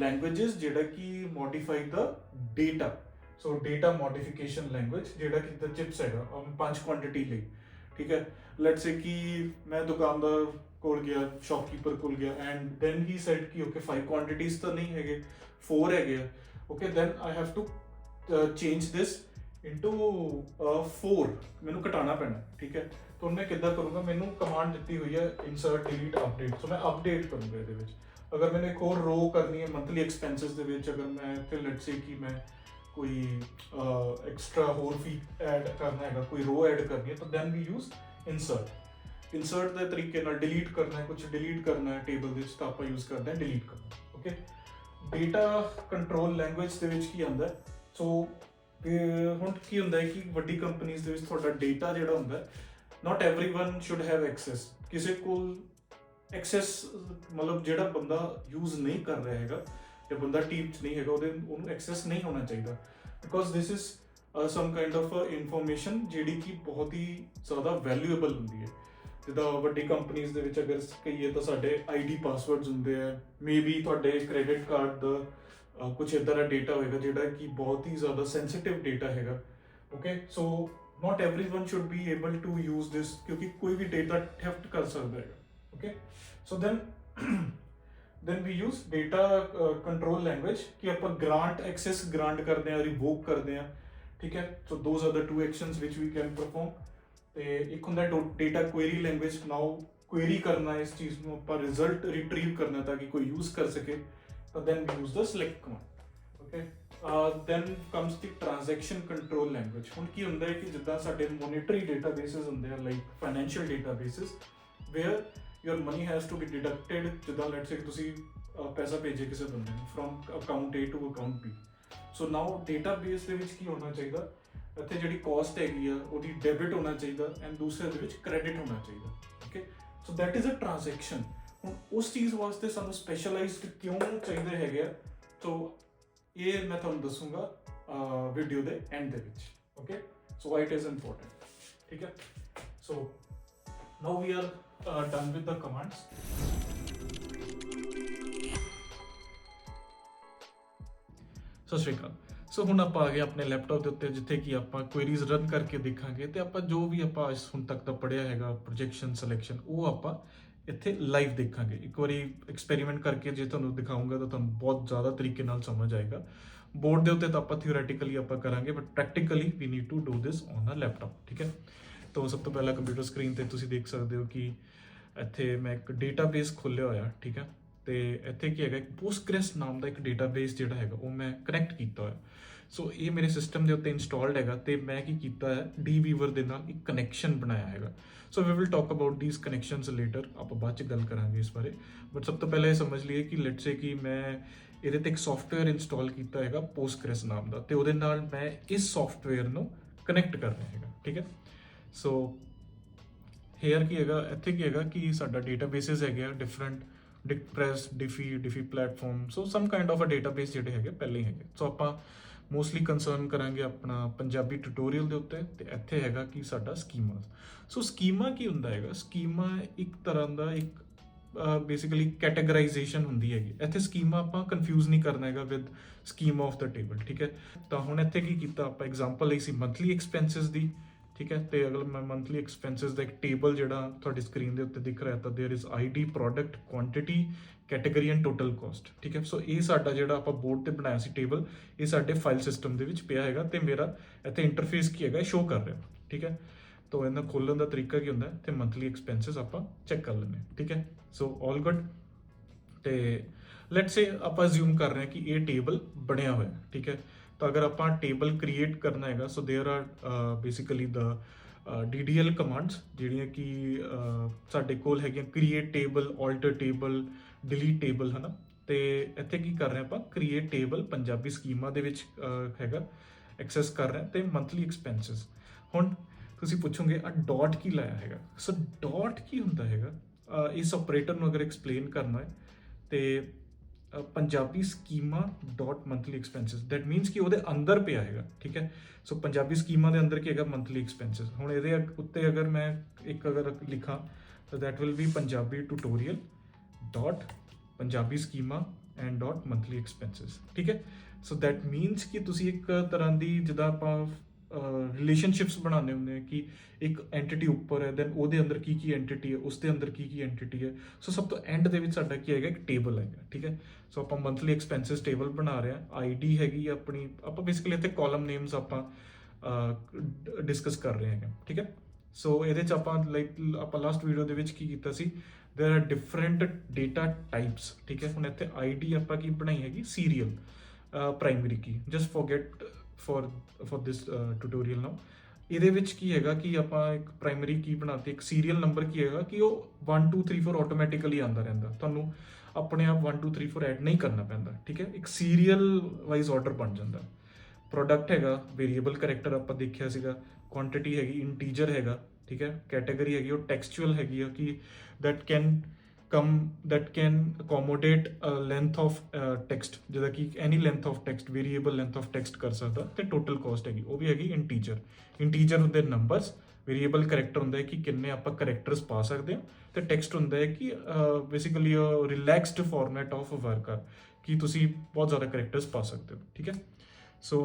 S1: languages ਜਿਹੜਾ ਕਿ modify the data so data modification language ਜਿਹੜਾ ਕਿ ਦਾ ਚਿਪਸ ਹੈਗਾ ਪੰਜ ਕੁਆਂਟੀਟੀ ਲਈ। ਠੀਕ ਹੈ? ਲੈਟਸ ਸੇ ਕਿ ਮੈਂ ਦੁਕਾਨਦਾਰ ਕੋਲ ਗਿਆ ਸ਼ਾਪਕੀਪਰ ਕੋਲ ਗਿਆ ਐਂਡ ਦੈਨ ਹੀ ਸੈਡ ਕਿ ਓਕੇ ਫਾਈਵ ਕੁਆਂਟੀਟੀਜ਼ ਤਾਂ ਨਹੀਂ ਹੈਗੇ ਫੋਰ ਹੈਗੇ ਆ। Okay then I have to change this into 4 ਮੈਨੂੰ ਘਟਾਉਣਾ ਪੈਣਾ, ਠੀਕ ਹੈ? ਤਾਂ ਹੁਣ ਮੈਂ ਕਿੱਦਾਂ ਕਰੂੰਗਾ? ਮੈਨੂੰ ਕਮਾਂਡ ਦਿੱਤੀ ਹੋਈ ਹੈ ਇਨਸਰਟ ਡਿਲੀਟ ਅਪਡੇਟ ਸੋ ਮੈਂ ਅਪਡੇਟ ਕਰੂੰਗਾ ਇਹਦੇ ਵਿੱਚ। ਅਗਰ ਮੈਨੇ ਇੱਕ ਹੋਰ ਰੋ ਕਰਨੀ ਹੈ ਮੰਥਲੀ ਐਕਸਪੈਂਸਸ ਦੇ ਵਿੱਚ, ਅਗਰ ਮੈਂ ਇੱਥੇ ਲੈਟਸ ਸੇ ਕਿ ਮੈਂ ਕੋਈ ਐਕਸਟਰਾ ਹੋਰ ਫੀ ਐਡ ਕਰਨਾ ਹੈਗਾ ਕੋਈ ਰੋ ਐਡ ਕਰਨੀ ਹੈ ਤਾਂ then we use insert insert ਦੇ ਤਰੀਕੇ ਨਾਲ ਡਿਲੀਟ ਕਰਨਾ ਹੈ ਕੁਝ ਡਿਲੀਟ ਕਰਨਾ ਹੈ ਟੇਬਲ ਦੇ ਵਿੱਚ ਤਾਂ ਆਪਾਂ ਯੂਜ਼ ਕਰਦੇ ਹਾਂ ਡਿਲੀਟ ਕਰਨਾ ਓਕੇ ਡਾਟਾ ਕੰਟਰੋਲ ਲੈਂਗੁਏਜ ਦੇ ਵਿੱਚ ਕੀ ਆਉਂਦਾ ਹੈ? ਸੋ ਹੁਣ ਕੀ ਹੁੰਦਾ ਹੈ ਕਿ ਵੱਡੀ ਕੰਪਨੀਆਂ ਦੇ ਵਿੱਚ ਤੁਹਾਡਾ ਡਾਟਾ ਜਿਹੜਾ ਹੁੰਦਾ ਹੈ not everyone should have access ਕਿਸੇ ਕੋਲ ਐਕਸੈਸ ਮਤਲਬ ਜਿਹੜਾ ਬੰਦਾ ਯੂਜ਼ ਨਹੀਂ ਕਰ ਰਿਹਾ ਹੈਗਾ ਜਾਂ ਬੰਦਾ ਟੀਮ 'ਚ ਨਹੀਂ ਹੈਗਾ ਉਹਦੇ ਉਹਨੂੰ ਐਕਸੈਸ ਨਹੀਂ ਹੋਣਾ ਚਾਹੀਦਾ because this is some kind of information ਜਿਹੜੀ ਕਿ ਬਹੁਤ ਹੀ ਜ਼ਿਆਦਾ ਵੈਲਿਊਏਬਲ ਹੁੰਦੀ ਹੈ ਜਿੱਦਾਂ ਵੱਡੀ ਕੰਪਨੀਆਂ ਦੇ ਵਿੱਚ ਅਗਰ ਕਹੀਏ ਤਾਂ ਸਾਡੇ ਆਈਡੀ ਪਾਸਵਰਡਸ ਹੁੰਦੇ ਆ ਮੇਬੀ ਤੁਹਾਡੇ ਕ੍ਰੈਡਿਟ ਕਾਰਡ ਦਾ ਅਹ, ਕੁਝ ਇਦਾਂ ਦਾ ਡਾਟਾ ਹੋਏਗਾ ਜਿਹੜਾ ਕਿ ਬਹੁਤ ਹੀ ਜ਼ਿਆਦਾ ਸੈਂਸਿਟਿਵ ਡਾਟਾ ਹੈਗਾ okay so not everyone should be able to use this ਕਿਉਂਕਿ ਕੋਈ ਵੀ ਡਾਟਾ ਥੈਫਟ ਕਰ ਸਕਦਾ ਹੈ okay so then then we use data uh, control language ਕਿ ਆਪਾਂ grant access grant ਕਰਦੇ ਆ revoke ਕਰਦੇ ਆ ਠੀਕ ਹੈ so those are the two actions which we can perform. ਤੇ ਇੱਕ ਹੁੰਦਾ data query language now query ਕਰਨਾ ਇਸ ਚੀਜ਼ ਨੂੰ ਆਪਾਂ ਰਿਜ਼ਲਟ ਰਿਟਰੀਵ ਕਰਨਾ ਤਾਂ ਕਿ ਕੋਈ ਯੂਜ਼ ਕਰ ਸਕੇ ਤਾਂ then we use the select command okay then comes the transaction control language ਹੁਣ ਕੀ ਹੁੰਦਾ ਹੈ ਕਿ ਜਿੱਦਾਂ ਸਾਡੇ ਮੋਨਿਟਰੀ ਡੇਟਾਬੇਸਿਸ ਹੁੰਦੇ ਆ like financial databases where your money has to be deducted ਜਿੱਦਾਂ ਲੈਟਸ ਸੇ ਤੁਸੀਂ ਪੈਸਾ ਭੇਜੇ ਕਿਸੇ ਬੰਦੇ ਨੂੰ from account A to account B so now database ਦੇ ਵਿੱਚ ਕੀ ਹੋਣਾ ਚਾਹੀਦਾ? ਇੱਥੇ ਜਿਹੜੀ ਕਾਸਟ ਹੈਗੀ ਆ, ਉਹਦੀ ਡੈਬਿਟ ਹੋਣਾ ਚਾਹੀਦਾ ਐਂਡ ਦੂਸਰੇ ਦੇ ਵਿੱਚ ਕ੍ਰੈਡਿਟ ਹੋਣਾ ਚਾਹੀਦਾ okay so that is a transaction ਹੁਣ ਉਸ ਚੀਜ਼ ਵਾਸਤੇ ਸਾਨੂੰ ਸਪੈਸ਼ਲਾਈਜ਼ਡ ਕਿਉਂ ਚਾਹੀਦੇ ਹੈਗੇ ਆ? ਸੋ ਇਹ ਮੈਂ ਤੁਹਾਨੂੰ ਦੱਸੂਗਾ ਵੀਡੀਓ ਦੇ ਐਂਡ ਦੇ ਵਿੱਚ okay so why it is important ਠੀਕ ਹੈ? So now we are done with the commands ਸਤਿ ਸ਼੍ਰੀ ਅਕਾਲ ਸੋ ਹੁਣ ਆਪਾਂ ਆ ਗਏ ਆਪਣੇ ਲੈਪਟਾਪ ਦੇ ਉੱਤੇ ਜਿੱਥੇ ਕਿ ਆਪਾਂ ਕੁਐਰੀਜ਼ ਰਨ ਕਰਕੇ ਦੇਖਾਂਗੇ ਤੇ ਆਪਾਂ ਜੋ ਵੀ ਆਪਾਂ ਅੱਜ ਹੁਣ ਤੱਕ ਦਾ ਪੜਿਆ ਹੈਗਾ ਪ੍ਰੋਜੈਕਸ਼ਨ ਸਿਲੈਕਸ਼ਨ ਉਹ ਆਪਾਂ ਇੱਥੇ ਲਾਈਵ ਦੇਖਾਂਗੇ ਇੱਕ ਵਾਰੀ ਐਕਸਪੈਰੀਮੈਂਟ ਕਰਕੇ ਜੇ ਤੁਹਾਨੂੰ ਦਿਖਾਉਂਗਾ ਤਾਂ ਤੁਹਾਨੂੰ ਬਹੁਤ ਜ਼ਿਆਦਾ ਤਰੀਕੇ ਨਾਲ ਸਮਝ ਆਏਗਾ ਬੋਰਡ ਦੇ ਉੱਤੇ ਤਾਂ ਆਪਾਂ ਥਿਓਰੈਟੀਕਲੀ ਆਪਾਂ ਕਰਾਂਗੇ but practically we need to do this on a laptop ਠੀਕ ਹੈ ਤਾਂ ਸਭ ਤੋਂ ਪਹਿਲਾਂ ਕੰਪਿਊਟਰ ਸਕਰੀਨ ਤੇ ਤੁਸੀਂ ਦੇਖ ਸਕਦੇ ਹੋ ਕਿ ਇੱਥੇ ਮੈਂ ਇੱਕ ਡੇਟਾਬੇਸ ਖੋਲ੍ਹਿਆ ਹੋਇਆ, ਠੀਕ ਹੈ? ਤੇ ਇੱਥੇ ਕੀ ਹੈਗਾ, ਇੱਕ ਪੋਸਟਗ੍ਰੈਸ ਨਾਮ ਦਾ ਇੱਕ ਡੇਟਾਬੇਸ ਜਿਹੜਾ ਹੈਗਾ, ਉਹ ਮੈਂ ਕਨੈਕਟ ਕੀਤਾ ਹੋਇਆ। ਸੋ ਇਹ ਮੇਰੇ ਸਿਸਟਮ ਦੇ ਉੱਤੇ ਇੰਸਟਾਲਡ ਹੈਗਾ ਤੇ ਮੈਂ ਕੀ ਕੀਤਾ ਹੈ, dweaver ਦੇ ਨਾਲ ਇੱਕ ਕਨੈਕਸ਼ਨ ਬਣਾਇਆ ਹੈਗਾ। So we will talk about these connections later ਆਪਾਂ ਬਾਅਦ ਚ ਗੱਲ ਕਰਾਂਗੇ ਇਸ ਬਾਰੇ। ਬਟ ਸਭ ਤੋਂ ਪਹਿਲਾਂ ਇਹ ਸਮਝ ਲਈਏ ਕਿ ਲੈਟਸ ਸੇ ਕਿ ਮੈਂ ਇਹਦੇ ਤੇ ਇੱਕ ਸੌਫਟਵੇਅਰ ਇੰਸਟਾਲ ਕੀਤਾ ਹੈਗਾ ਪੋਸਟਗ੍ਰੈਸ ਨਾਮ ਦਾ ਤੇ ਉਹਦੇ ਨਾਲ ਮੈਂ ਇਸ ਸੌਫਟਵੇਅਰ ਨੂੰ ਕਨੈਕਟ ਕਰਨਾ ਹੈਗਾ, ਠੀਕ ਹੈ? ਸੋ ਹੇਅਰ ਕੀ ਹੈਗਾ, ਇੱਥੇ ਕੀ ਹੈਗਾ ਕਿ ਸਾਡਾ ਡੇਟਾਬੇਸਿਸ ਹੈਗੇ ਆ ਡਿਫਰੈਂਟ ਡਿਕਪ੍ਰੈਸ ਡਿਫੀ ਡਿਫੀ platform so some kind of a database ਜਿਹੜੇ ਹੈਗੇ ਪਹਿਲੇ ਹੀ ਹੈਗੇ ਸੋ ਆਪਾਂ ਮੋਸਟਲੀ ਕੰਸਰਨ ਕਰਾਂਗੇ ਆਪਣਾ ਪੰਜਾਬੀ ਟਿਊਟੋਰੀਅਲ ਦੇ ਉੱਤੇ, ਤੇ ਇੱਥੇ ਹੈਗਾ ਕਿ ਸਾਡਾ ਸਕੀਮਾ ਸੋ ਸਕੀਮਾ ਕੀ ਹੁੰਦਾ ਹੈਗਾ ਸਕੀਮਾ ਇੱਕ ਤਰ੍ਹਾਂ ਦਾ ਇੱਕ ਬੇਸਿਕਲੀ ਕੈਟਾਗਰਾਈਜੇਸ਼ਨ ਹੁੰਦੀ ਹੈਗੀ। ਇੱਥੇ ਸਕੀਮਾ ਆਪਾਂ ਕਨਫਿਊਜ਼ ਨਹੀਂ ਕਰਨਾ ਹੈਗਾ with scheme of the table ਠੀਕ ਹੈ? ਤਾਂ ਹੁਣ ਇੱਥੇ ਕੀ ਕੀਤਾ ਆਪਾਂ ਐਗਜ਼ਾਮਪਲ ਲਈ ਸੀ ਮੰਥਲੀ ਐਕਸਪੈਂਸਸ ਦੀ। ਠੀਕ ਹੈ ਤੇ ਅਗਰ ਮੈਂ ਮੰਥਲੀ ਐਕਸਪੈਂਸਸ ਦਾ ਇੱਕ ਟੇਬਲ ਜਿਹੜਾ ਤੁਹਾਡੀ ਸਕਰੀਨ ਦੇ ਉੱਤੇ ਦਿਖ ਰਿਹਾ ਤਾਂ there is ID product quantity category and total cost ਠੀਕ ਹੈ ਸੋ ਇਹ ਸਾਡਾ ਜਿਹੜਾ ਆਪਾਂ ਬੋਰਡ ਤੇ ਬਣਾਇਆ ਸੀ ਟੇਬਲ ਇਹ ਸਾਡੇ ਫਾਈਲ ਸਿਸਟਮ ਦੇ ਵਿੱਚ ਪਿਆ ਹੈਗਾ ਤੇ ਮੇਰਾ ਇੱਥੇ ਇੰਟਰਫੇਸ ਕੀ ਹੈਗਾ ਸ਼ੋ ਕਰ ਰਿਹਾ ਠੀਕ ਹੈ ਤੋ ਇਹਨਾਂ ਖੋਲਣ ਦਾ ਤਰੀਕਾ ਕੀ ਹੁੰਦਾ ਹੈ ਤੇ ਮੰਥਲੀ ਐਕਸਪੈਂਸਸ ਆਪਾਂ ਚੈੱਕ ਕਰ ਲੈਂਦੇ ਹਾਂ ਠੀਕ ਹੈ ਸੋ ਆਲ ਗੁੱਡ ਤੇ ਲੈਟਸ ਸੇ ਆਪਾਂ ਅਸਿਊਮ ਕਰ ਰਹੇ ਹਾਂ ਕਿ ਇਹ ਟੇਬਲ ਬਣਿਆ ਹੋਇਆ ਹੈ ਠੀਕ ਹੈ ਤਾਂ ਅਗਰ ਆਪਾਂ ਟੇਬਲ ਕ੍ਰੀਏਟ ਕਰਨਾ ਹੈਗਾ so there are basically the DDL commands ਜਿਹੜੀਆਂ ਕਿ ਅਹ, ਸਾਡੇ ਕੋਲ ਹੈਗੀਆਂ create table alter table delete table ਹਨਾ ਤੇ ਇੱਥੇ ਕੀ ਕਰ ਰਹੇ ਹਾਂ ਆਪਾਂ ਕ੍ਰੀਏਟ ਟੇਬਲ ਪੰਜਾਬੀ ਸਕੀਮਾ ਦੇ ਵਿੱਚ ਅਹ, ਹੈਗਾ ਐਕਸੈਸ ਕਰ ਰਹੇ ਹਾਂ ਤੇ ਮੰਥਲੀ ਐਕਸਪੈਂਸਸ ਹੁਣ ਤੁਸੀਂ ਪੁੱਛੋਗੇ ਆ ਡਾਟ ਕੀ ਲਾਇਆ ਹੈਗਾ ਸੋ ਡਾਟ ਕੀ ਹੁੰਦਾ ਹੈਗਾ ਅਹ, ਇਸ ਆਪਰੇਟਰ ਨੂੰ ਅਗਰ ਐਕਸਪਲੇਨ ਕਰਨਾ ਹੈ ਤੇ ਅ, Punjabi schema dot monthly expenses that means ਕਿ ਉਹਦੇ ਅੰਦਰ ਪਿਆ ਹੈਗਾ, ਠੀਕ ਹੈ? ਸੋ ਪੰਜਾਬੀ ਸਕੀਮਾ ਦੇ ਅੰਦਰ ਕੀ ਹੈਗਾ? ਮੰਥਲੀ ਐਕਸਪੈਂਸਸ ਹੁਣ ਇਹਦੇ ਅਗ- ਉੱਤੇ ਅਗਰ ਮੈਂ ਇੱਕ ਅਗਰ ਲਿਖਾਂ, ਤਾਂ that will be Punjabi tutorial dot Punjabi schema and dot monthly expenses ਠੀਕ ਹੈ? ਸੋ ਦੈਟ ਮੀਨਸ ਕਿ ਤੁਸੀਂ ਇੱਕ ਤਰ੍ਹਾਂ ਦੀ, ਜਿੱਦਾਂ ਆਪਾਂ ਰਿਲੇਸ਼ਨਸ਼ਿਪਸ ਬਣਾਉਂਦੇ ਹੁੰਦੇ ਆ ਕਿ ਇੱਕ ਐਂਟੀਟੀ ਉੱਪਰ ਹੈ ਦੈਨ ਉਹਦੇ ਅੰਦਰ ਕੀ ਕੀ ਐਂਟੀਟੀ ਹੈ ਉਸ ਦੇ ਅੰਦਰ ਕੀ ਕੀ ਐਂਟੀਟੀ ਹੈ ਸੋ ਸਭ ਤੋਂ ਐਂਡ ਦੇ ਵਿੱਚ ਸਾਡਾ ਕੀ ਹੈਗਾ ਇੱਕ ਟੇਬਲ ਹੈਗਾ ਠੀਕ ਹੈ ਸੋ ਆਪਾਂ ਮੰਥਲੀ ਐਕਸਪੈਂਸਸ ਟੇਬਲ ਬਣਾ ਰਹੇ ਆ ਆਈਡੀ ਹੈਗੀ ਆ ਆਪਣੀ ਆਪਾਂ ਬੇਸਿਕਲੀ ਇੱਥੇ ਕਾਲਮ ਨੇਮਸ ਆਪਾਂ ਡਿਸਕਸ ਕਰ ਰਹੇ ਹਾਂ ਠੀਕ ਹੈ ਸੋ ਇਹਦੇ ਚ ਆਪਾਂ ਲਾਈਕ ਆਪਾਂ ਲਾਸਟ ਵੀਡੀਓ ਦੇ ਵਿੱਚ ਕੀ ਕੀਤਾ ਸੀ there are different data types ਠੀਕ ਹੈ ਹੁਣ ਇੱਥੇ ਆਈਡੀ ਆਪਾਂ ਕੀ ਬਣਾਈ ਹੈਗੀ serial primary key just forget for for this tutorial now ਇਹਦੇ ਵਿੱਚ ਕੀ ਹੈਗਾ ਕਿ ਆਪਾਂ ਇੱਕ ਪ੍ਰਾਇਮਰੀ ਕੀ ਬਣਾਤੀ, ਇੱਕ ਸੀਰੀਅਲ ਨੰਬਰ ਕੀ ਹੈਗਾ ਕਿ ਉਹ 1 2 3 4 ਆਟੋਮੈਟਿਕਲੀ ਆਂਦਾ ਰਹਿੰਦਾ। ਤੁਹਾਨੂੰ ਆਪਣੇ ਆਪ 1 2 3 4 ਐਡ ਨਹੀਂ ਕਰਨਾ ਪੈਂਦਾ, ਠੀਕ ਹੈ? ਇੱਕ ਸੀਰੀਅਲ ਵਾਈਜ਼ ਆਰਡਰ ਬਣ ਜਾਂਦਾ। ਪ੍ਰੋਡਕਟ ਹੈਗਾ ਵੇਰੀਏਬਲ ਕੈਰੈਕਟਰ ਆਪਾਂ ਦੇਖਿਆ ਸੀਗਾ ਕੁਆਂਟੀਟੀ ਹੈਗੀ ਇੰਟੀਜਰ ਹੈਗਾ, ਠੀਕ ਹੈ? ਕੈਟਾਗਰੀ ਹੈਗੀ, ਉਹ ਟੈਕਸਚੁਅਲ ਹੈਗੀ ਆ ਕਿ that can come that can accommodate a length of uh, text ਜਿਹਦਾ ਕਿ any length of text variable length of text ਕਰ ਸਕਦਾ ਤੇ total cost ਹੈਗੀ ਉਹ ਵੀ ਹੈਗੀ integer integer ਦੇ ਨੰਬਰਸ ਵੇਰੀਏਬਲ ਕੈਰੈਕਟਰ ਹੁੰਦਾ ਹੈ ਕਿ ਕਿੰਨੇ ਆਪਾਂ ਕੈਰੈਕਟਰਸ ਪਾ ਸਕਦੇ ਹਾਂ ਤੇ ਟੈਕਸਟ ਹੁੰਦਾ ਹੈ ਕਿ basically relaxed format of worker ਕਿ ਤੁਸੀਂ ਬਹੁਤ ਜ਼ਿਆਦਾ ਕੈਰੈਕਟਰਸ ਪਾ ਸਕਦੇ ਹੋ ਠੀਕ ਹੈ? So